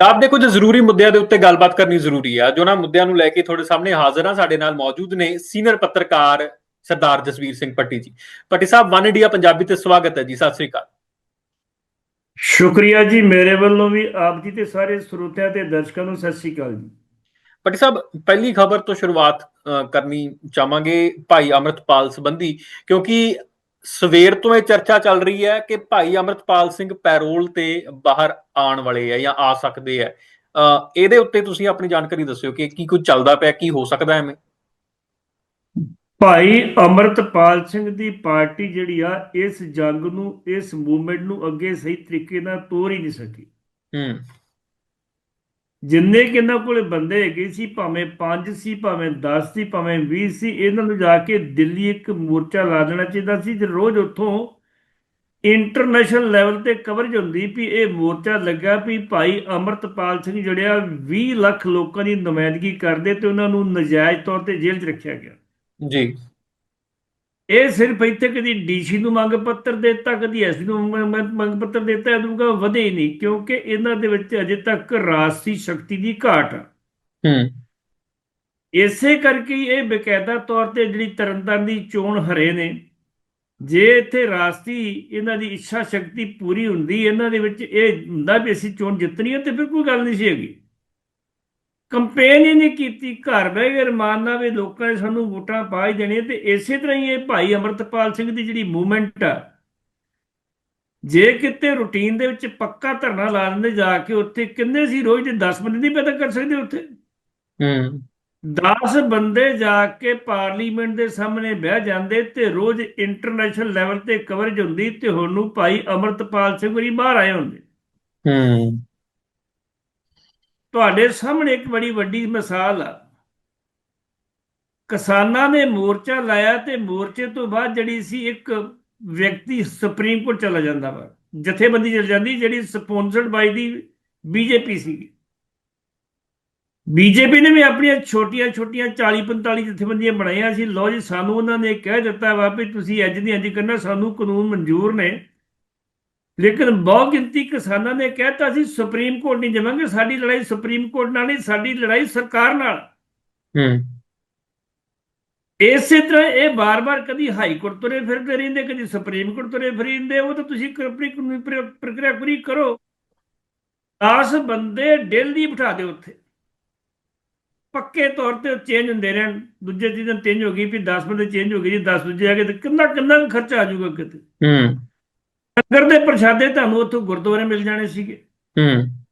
ਆਪ ਦੇ ਕੁਝ ਜ਼ਰੂਰੀ ਮੁੱਦਿਆਂ ਦੇ ਉੱਤੇ ਗੱਲਬਾਤ ਕਰਨੀ ਜ਼ਰੂਰੀ ਆ ਜੋ ਨਾ ਮੁੱਦਿਆਂ ਨੂੰ ਲੈ ਕੇ ਤੁਹਾਡੇ ਸਾਹਮਣੇ ਹਾਜ਼ਰ ਆ ਸਾਡੇ ਨਾਲ ਮੌਜੂਦ ਨੇ ਸੀਨੀਅਰ ਪੱਤਰਕਾਰ ਸਰਦਾਰ ਜਸਵੀਰ ਸਿੰਘ ਪੱਟੀ ਜੀ। ਪੱਟੀ ਸਾਹਿਬ ਵਨ ਇੰਡੀਆ ਪੰਜਾਬੀ ਤੇ ਸਵਾਗਤ ਹੈ ਜੀ ਸਤਿ ਸ੍ਰੀ ਅਕਾਲ। ਸ਼ੁਕਰੀਆ ਜੀ ਮੇਰੇ ਵੱਲੋਂ ਵੀ ਆਪ ਜੀ ਤੇ ਸਾਰੇ ਸਰੋਤਿਆਂ ਤੇ ਦਰਸ਼ਕਾਂ ਨੂੰ ਸਤਿ ਸ੍ਰੀ ਅਕਾਲ ਜੀ। ਪੱਟੀ ਸਾਹਿਬ ਪਹਿਲੀ ਖਬਰ ਤੋਂ ਸ਼ੁਰੂਆਤ ਕਰਨੀ ਚਾਹਾਂਗੇ ਭਾਈ ਅਮਰਤਪਾਲ ਸੰਬੰਧੀ ਕਿਉਂਕਿ ਸਵੇਰ ਤੋਂ ਇਹ ਚਰਚਾ ਚੱਲ ਰਹੀ ਹੈ ਕਿ ਭਾਈ ਅਮਰਤਪਾਲ ਸਿੰਘ ਪੈਰੋਲ ਤੇ ਬਾਹਰ ਆਉਣ ਵਾਲੇ ਆ ਜਾਂ ਆ ਸਕਦੇ ਆ। ਇਹਦੇ ਉੱਤੇ ਤੁਸੀਂ ਆਪਣੀ ਜਾਣਕਾਰੀ ਦੱਸਿਓ ਕਿ ਕੀ ਕੁਝ ਚੱਲਦਾ ਪਿਆ ਕੀ ਹੋ ਸਕਦਾ ਐਵੇਂ? ਭਾਈ ਅਮਰਤਪਾਲ ਸਿੰਘ ਦੀ ਪਾਰਟੀ ਜਿਹੜੀ ਆ ਇਸ ਜੰਗ ਨੂੰ ਇਸ ਮੂਵਮੈਂਟ ਨੂੰ ਅੱਗੇ ਸਹੀ ਤਰੀਕੇ ਨਾਲ ਤੋਰ ਹੀ ਨਹੀਂ ਸਕੀ। ਹੂੰ। ਜਿੰਨੇ ਕਿ ਇਹਨਾਂ ਕੋਲੇ ਬੰਦੇ ਹੈਗੇ ਸੀ, ਭਾਵੇਂ 5 ਸੀ, ਭਾਵੇਂ 10 ਸੀ, ਭਾਵੇਂ 20 ਸੀ, ਇਹਨਾਂ ਨੂੰ ਜਾ ਕੇ ਦਿੱਲੀ ਇੱਕ ਮੋਰਚਾ ਲਾ ਦੇਣਾ ਚਾਹੀਦਾ ਸੀ ਜੇ ਰੋਜ਼ ਉੱਥੋਂ ਇੰਟਰਨੈਸ਼ਨਲ ਲੈਵਲ ਤੇ ਕਵਰੇਜ ਹੁੰਦੀ ਵੀ ਇਹ ਮੋਰਚਾ ਲੱਗਾ ਵੀ ਭਾਈ ਅਮਰਤਪਾਲ ਸਿੰਘ ਜਿਹੜਿਆ 20 ਲੱਖ ਲੋਕਾਂ ਦੀ ਨੁਮਾਇੰਦਗੀ ਕਰਦੇ ਤੇ ਉਹਨਾਂ ਨੂੰ ਨਜਾਇਜ਼ ਤੌਰ ਤੇ ਜੇਲ੍ਹ 'ਚ ਰੱਖਿਆ ਗਿਆ। ਜੀ। ਇਹ ਸਿਰਫ ਇੱਥੇ ਕਦੀ ਡੀਸੀ ਨੂੰ ਮੰਗ ਪੱਤਰ ਦਿੱਤਾ ਕਦੀ ਐਸਡੀ ਨੂੰ ਮੰਗ- ਪੱਤਰ ਦਿੱਤਾ ਇਹਦੂਗਾ ਵਧੇ ਹੀ ਨਹੀਂ ਕਿਉਂਕਿ ਇਹਨਾਂ ਦੇ ਵਿੱਚ ਅਜੇ ਤੱਕ ਰਾਜਸੀ ਸ਼ਕਤੀ ਦੀ ਘਾਟ ਆ। ਹੂੰ। ਇਸੇ ਕਰਕੇ ਇਹ ਬਕਾਇਦਾ ਤੌਰ ਤੇ ਜਿਹੜੀ ਤਰਨਤਾਰਨ ਦੀ ਚੋਣ ਹਰੇ ਨੇ ਜੇ ਇੱਥੇ ਰਾਸ਼ਟਰੀ ਇਹਨਾਂ ਦੀ ਇੱਛਾ ਸ਼ਕਤੀ ਪੂਰੀ ਹੁੰਦੀ ਇਹਨਾਂ ਦੇ ਵਿੱਚ ਇਹ ਹੁੰਦਾ ਵੀ ਅਸੀਂ ਚੋਣ ਜਿੱਤਣੀ ਹੈ ਤੇ ਫਿਰ ਕੋਈ ਗੱਲ ਨਹੀਂ ਸੀ ਹੈਗੀ। ਕੰਪੇਨ ਹੀ ਨਹੀਂ ਕੀਤੀ ਘਰ ਬਹਿ ਕੇ ਰਮਾਨ ਨਾਲ ਵੀ ਲੋਕਾਂ ਨੇ ਸਾਨੂੰ ਵੋਟਾਂ ਪਾ ਹੀ ਦੇਣੀਆਂ ਤੇ ਇਸੇ ਤਰ੍ਹਾਂ ਹੀ ਇਹ ਭਾਈ ਅਮਰਤਪਾਲ ਸਿੰਘ ਦੀ ਜਿਹੜੀ ਮੂਵਮੈਂਟ ਆ ਜੇ ਕਿਤੇ ਰੁਟੀਨ ਦੇ ਵਿੱਚ ਪੱਕਾ ਧਰਨਾ ਲਾ ਦਿੰਦੇ ਜਾ ਕੇ ਉੱਥੇ ਕਿੰਨੇ ਸੀ ਰੋਜ਼ ਦੇ 10 ਬੰਦੇ ਨਹੀਂ ਪੈਦਾ ਕਰ ਸਕਦੇ ਉੱਥੇ? ਹੂੰ। 10 ਬੰਦੇ ਜਾ ਕੇ ਪਾਰਲੀਮੈਂਟ ਦੇ ਸਾਹਮਣੇ ਬਹਿ ਜਾਂਦੇ ਤੇ ਰੋਜ਼ ਇੰਟਰਨੈਸ਼ਨਲ ਲੈਵਲ ਤੇ ਕਵਰੇਜ ਹੁੰਦੀ ਤੇ ਹੁਣ ਨੂੰ ਭਾਈ ਅਮਰਤਪਾਲ ਸਿੰਘ ਵੀ ਬਾਹਰ ਆਏ ਹੁੰਦੇ। ਹੂੰ। ਤੁਹਾਡੇ ਸਾਹਮਣੇ ਇੱਕ ਬੜੀ ਵੱਡੀ ਮਿਸਾਲ ਆ। ਕਿਸਾਨਾਂ ਨੇ ਮੋਰਚਾ ਲਾਇਆ ਤੇ ਮੋਰਚੇ ਤੋਂ ਬਾਅਦ ਜਿਹੜੀ ਸੀ ਇੱਕ ਵਿਅਕਤੀ ਸੁਪਰੀਮ ਕੋਰਟ ਚਲਾ ਜਾਂਦਾ ਵਾ। ਜਥੇਬੰਦੀ ਚਲ ਜਾਂਦੀ ਜਿਹੜੀ ਸਪਾਂਸਰਡ ਬਾਈ ਦੀ ਬੀਜੇਪੀ ਸੀ। ਬੀਜੇਪੀ ਨੇ ਵੀ ਆਪਣੀਆਂ ਛੋਟੀਆਂ ਛੋਟੀਆਂ 40 45 ਜਥੇਬੰਦੀਆਂ ਬਣਾਈਆਂ ਸੀ। ਲੋ ਜੀ, ਸਾਨੂੰ ਉਹਨਾਂ ਨੇ ਕਹਿ ਦਿੱਤਾ ਵਾ ਵੀ ਤੁਸੀਂ ਅੱਜ ਦੀ ਅੱਜ ਕਰਨਾ, ਸਾਨੂੰ ਕਾਨੂੰਨ ਮਨਜ਼ੂਰ ਨੇ। ਲੇਕਿਨ ਬਹੁ ਗਿਣਤੀ ਕਿਸਾਨਾਂ ਨੇ ਕਹਿਤਾ ਸੀ ਸੁਪਰੀਮ ਕੋਰਟ ਨਹੀਂ ਜਾਵਾਂਗੇ ਸਾਡੀ ਲੜਾਈ ਸੁਪਰੀਮ ਕੋਰਟ ਨਾਲ ਨਹੀਂ ਸਾਡੀ ਲੜਾਈ ਸਰਕਾਰ ਨਾਲ। ਹੂੰ। ਇਸੇ ਤਰ੍ਹਾਂ ਇਹ ਬਾਰ-ਬਾਰ ਕਦੀ ਹਾਈ ਕੋਰਟ ਤੁਰੇ ਫਿਰਦੇ ਰਹਿੰਦੇ ਕਦੀ ਸੁਪਰੀਮ ਕੋਰਟ ਤੁਰੇ ਫਿਰਦੇ ਉਹ ਤਾਂ ਤੁਸੀਂ ਆਪਣੀ ਕਾਨੂੰਨੀ ਪ੍ਰ- ਪ੍ਰਕਿਰਿਆ ਪੂਰੀ ਕਰੋ। 10 ਬੰਦੇ ਡੇਲੀ ਬਿਠਾ ਦਿਓ ਉੱਥੇ। ਪੱਕੇ ਤੌਰ ਤੇ ਚੇਂਜ ਹੁੰਦੇ ਰਹਿਣ। ਦੂਜੇ ਦਿਨ ਚੇਂਜ ਹੋ ਗਈ ਵੀ 10 ਬੰਦੇ ਚੇਂਜ ਹੋ ਗਏ ਜੀ 10 ਦੂਜੇ ਆ ਗਏ ਤੇ ਕਿੰਨਾ ਕਿੰਨਾ ਖਰਚਾ ਆ ਜਾਊਗਾ ਕਿਤੇ। ਹੂੰ। ਲੰਗਰ ਦੇ ਪ੍ਰਸ਼ਾਦੇ ਤੁਹਾਨੂੰ ਉੱਥੋਂ ਗੁਰਦੁਆਰੇ ਮਿਲ ਜਾਣੇ ਸੀਗੇ। ਹੂੰ।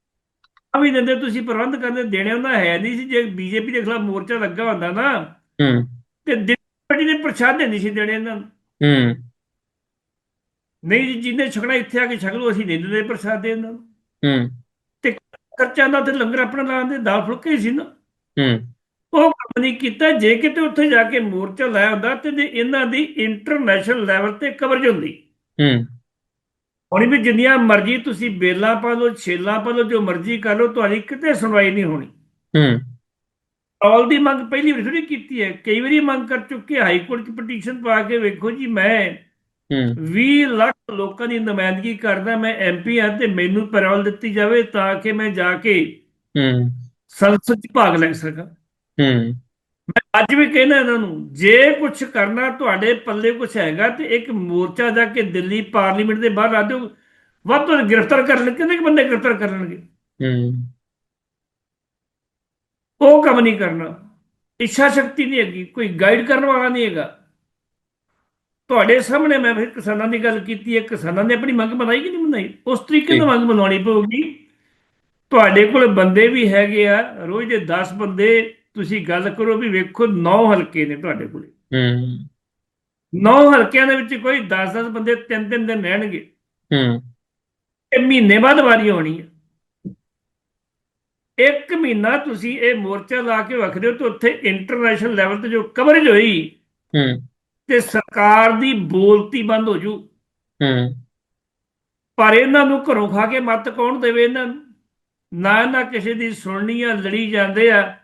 ਆ ਵੀ ਦਿੰਦੇ ਤੁਸੀਂ ਪ੍ਰਬੰਧ ਕਰਦੇ ਦੇਣੇ ਉਹਨਾਂ ਹੈ ਨਹੀਂ ਸੀ। ਜੇ ਬੀਜੇਪੀ ਦੇ ਖਿਲਾਫ ਮੋਰਚਾ ਲੱਗਾ ਹੁੰਦਾ ਨਾ ਹੂੰ। ਤੇ ਦਿੱਲੀ ਦੇ ਪ੍ਰਸ਼ਾਦੇ ਨਹੀਂ ਸੀ ਦੇਣੇ ਇਹਨਾਂ ਨੂੰ। ਹੂੰ। ਨਹੀਂ ਜੀ ਜਿਹਨੇ ਛਕਣਾ ਇੱਥੇ ਆ ਕੇ ਛਕ ਲਓ ਅਸੀਂ ਨਹੀਂ ਦਿੰਦੇ ਪ੍ਰਸ਼ਾਦੇ ਇਹਨਾਂ ਨੂੰ। ਹੂੰ। ਖਰਚਾ ਦਾ ਤੇ ਲੰਗਰ ਆਪਣਾ ਲਾਉਂਦੇ ਦਾਲ ਫੁਲਕੇ ਸੀ ਨਾ। ਹੂੰ। ਉਹ ਕੰਮ ਨਹੀਂ ਕੀਤਾ ਜੇ ਕਿਤੇ ਉੱਥੇ ਜਾ ਕੇ ਮੋਰਚਾ ਲਾਇਆ ਹੁੰਦਾ ਤੇ ਇਹਨਾਂ ਦੀ ਇੰਟਰਨੈਸ਼ਨਲ ਲੈਵਲ ਤੇ ਕਵਰੇਜ ਹੁੰਦੀ। ਹੂੰ। ਹੁਣ ਵੀ ਜਿੰਨੀਆਂ ਮਰਜ਼ੀ ਤੁਸੀਂ ਬੇਲਾਂ ਪਾ ਲਓ ਛੇਲਾਂ ਪਾ ਲਓ ਜੋ ਮਰਜ਼ੀ ਕਰ ਲਓ ਤੁਹਾਡੀ ਕਿਤੇ ਸੁਣਵਾਈ ਨਹੀਂ ਹੋਣੀ। ਹੂੰ। ਔਲ ਦੀ ਮੰਗ ਪਹਿਲੀ ਵਾਰੀ ਥੋੜੀ ਕੀਤੀ ਹੈ। ਕਈ ਵਾਰੀ ਮੰਗ ਕਰ ਚੁੱਕੇ ਹਾਈ ਕੋਰਟ 'ਚ ਪਟੀਸ਼ਨ ਪਾ ਕੇ ਵੇਖੋ ਜੀ ਮੈਂ ਹੂੰ। 20 ਲੱਖ ਲੋਕਾਂ ਦੀ ਨੁਮਾਇੰਦਗੀ ਕਰਦਾ ਮੈਂ ਐਮਪੀ ਹਾਂ ਤੇ ਮੈਨੂੰ ਪੈਰੋਲ ਦਿੱਤੀ ਜਾਵੇ ਤਾਂ ਕਿ ਮੈਂ ਜਾ ਕੇ ਹੂੰ। ਸੰਸਦ 'ਚ ਭਾਗ ਲੈ ਸਕਾਂ। ਹੂੰ। ਮੈਂ ਅੱਜ ਵੀ ਕਹਿਣਾ ਇਹਨਾਂ ਨੂੰ ਜੇ ਕੁਝ ਕਰਨਾ ਤੁਹਾਡੇ ਪੱਲੇ ਕੁਝ ਹੈਗਾ ਤੇ ਇੱਕ ਮੋਰਚਾ ਜਾ ਕੇ ਦਿੱਲੀ ਪਾਰਲੀਮੈਂਟ ਦੇ ਬਾਹਰ ਆ ਦਿਓ ਵੱਧ ਤੋਂ ਗ੍ਰਿਫਤਾਰ ਕਰ ਲੈਣ ਕਿੰਨੇ ਬੰਦੇ ਗ੍ਰਿਫਤਾਰ ਕਰ ਲੈਣਗੇ। ਹੂੰ। ਉਹ ਕੰਮ ਨਹੀਂ ਕਰਨਾ ਇੱਛਾ ਸ਼ਕਤੀ ਨਹੀਂ ਹੈਗੀ ਕੋਈ ਗਾਈਡ ਕਰਨ ਵਾਲਾ ਨਹੀਂ ਹੈਗਾ। ਤੁਹਾਡੇ ਸਾਹਮਣੇ ਮੈਂ ਫਿਰ ਕਿਸਾਨਾਂ ਦੀ ਗੱਲ ਕੀਤੀ ਹੈ ਕਿਸਾਨਾਂ ਨੇ ਆਪਣੀ ਮੰਗ ਬਣਾਈ ਕਿ ਨਹੀਂ ਬਣਾਈ? ਉਸ ਤਰੀਕੇ ਨਾਲ ਮੰਗ ਬਣਾਉਣੀ ਪਊਗੀ। ਤੁਹਾਡੇ ਕੋਲ ਬੰਦੇ ਵੀ ਹੈਗੇ ਆ ਰੋਜ਼ ਦੇ 10 ਬੰਦੇ ਤੁਸੀਂ ਗੱਲ ਕਰੋ ਵੀ ਵੇਖੋ 9 ਹਲਕੇ ਨੇ ਤੁਹਾਡੇ ਕੋਲ। ਹੂੰ। 9 ਹਲਕਿਆਂ ਦੇ ਵਿੱਚ ਕੋਈ 10-10 ਬੰਦੇ ਤਿੰਨ ਤਿੰਨ ਦਿਨ ਰਹਿਣਗੇ। ਹੂੰ। ਇਹ ਮਹੀਨੇ ਬਾਅਦ ਵਾਰੀ ਹੋਣੀ ਹੈ ਇੱਕ ਮਹੀਨਾ ਤੁਸੀਂ ਇਹ ਮੋਰਚਾ ਲਾ ਕੇ ਰੱਖਦੇ ਹੋ ਤੇ ਉੱਥੇ ਇੰਟਰਨੈਸ਼ਨਲ ਲੈਵਲ ਤੇ ਜੋ ਕਵਰੇਜ ਹੋਈ ਹੂੰ। ਤੇ ਸਰਕਾਰ ਦੀ ਬੋਲਤੀ ਬੰਦ ਹੋ ਜੂ। ਹੂੰ। ਪਰ ਇਹਨਾਂ ਨੂੰ ਘਰੋਂ ਖਾ ਕੇ ਮੱਤ ਕੌਣ ਦੇਵੇ ਇਹਨਾਂ ਨੂੰ? ਨਾ ਨਾ ਕਿਸੇ ਦੀ ਸੁਣਨੀ ਆ ਲੜੀ ਜਾਂਦੇ ਆ।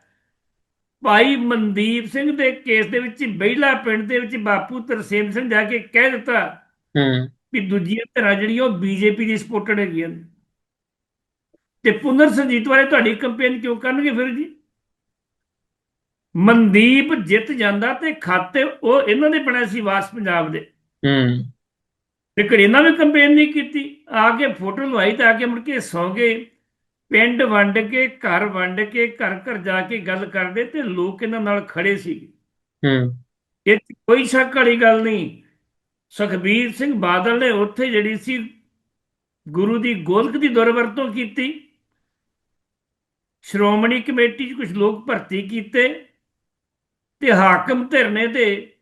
ਭਾਈ ਮਨਦੀਪ ਸਿੰਘ ਦੇ ਕੇਸ ਦੇ ਵਿੱਚ ਬਹਿਲਾ ਪਿੰਡ ਦੇ ਵਿੱਚ ਬਾਪੂ ਤਰਸੇਮ ਸਿੰਘ ਜਾ ਕੇ ਕਹਿ ਦਿੱਤਾ ਹੂੰ। ਵੀ ਦੂਜੀਆਂ ਧਿਰਾਂ ਜਿਹੜੀਆਂ ਉਹ ਬੀਜੇਪੀ ਦੀ ਸਪੋਰਟਡ ਹੈਗੀਆਂ ਤੇ ਪੁਨਰ ਸਰਜੀਤ ਵਾਲੇ ਤੁਹਾਡੀ ਕੰਪੇਨ ਕਿਉਂ ਕਰਨਗੇ ਫਿਰ ਜੀ? ਮਨਦੀਪ ਜਿੱਤ ਜਾਂਦਾ ਤੇ ਖਾਤੇ ਉਹ ਇਹਨਾਂ ਦੇ ਬਣਿਆ ਸੀ ਵਾਸ ਪੰਜਾਬ ਦੇ। ਹੂੰ। ਲੇਕਿਨ ਇਹਨਾਂ ਨੇ ਕੰਪੇਨ ਨਹੀਂ ਕੀਤੀ। ਆ ਕੇ ਫੋਟੋ ਲਵਾਈ ਤਾਂ ਆ ਕੇ ਮੁੜ ਕੇ ਸੌ ਗਏ। ਪਿੰਡ ਵੰਡ ਕੇ ਘਰ ਵੰਡ ਕੇ ਘਰ ਘਰ ਜਾ ਕੇ ਗੱਲ ਕਰਦੇ ਤੇ ਲੋਕ ਇਹਨਾਂ ਨਾਲ ਖੜੇ ਸੀ ਹੂੰ। ਇਹ ਕੋਈ ਸ਼ੱਕ ਵਾਲੀ ਗੱਲ ਨਹੀਂ। ਸੁਖਬੀਰ ਸਿੰਘ ਬਾਦਲ ਨੇ ਉੱਥੇ ਜਿਹੜੀ ਸੀ ਗੁਰੂ ਦੀ ਗੋਲਕ ਦੀ ਦੁਰਵਰਤੋਂ ਕੀਤੀ। ਸ਼੍ਰੋਮਣੀ ਕਮੇਟੀ 'ਚ ਕੁਝ ਲੋਕ ਭਰਤੀ ਕੀਤੇ ਤੇ ਹਾਕਮ ਧਿਰਨੇ ਤੇ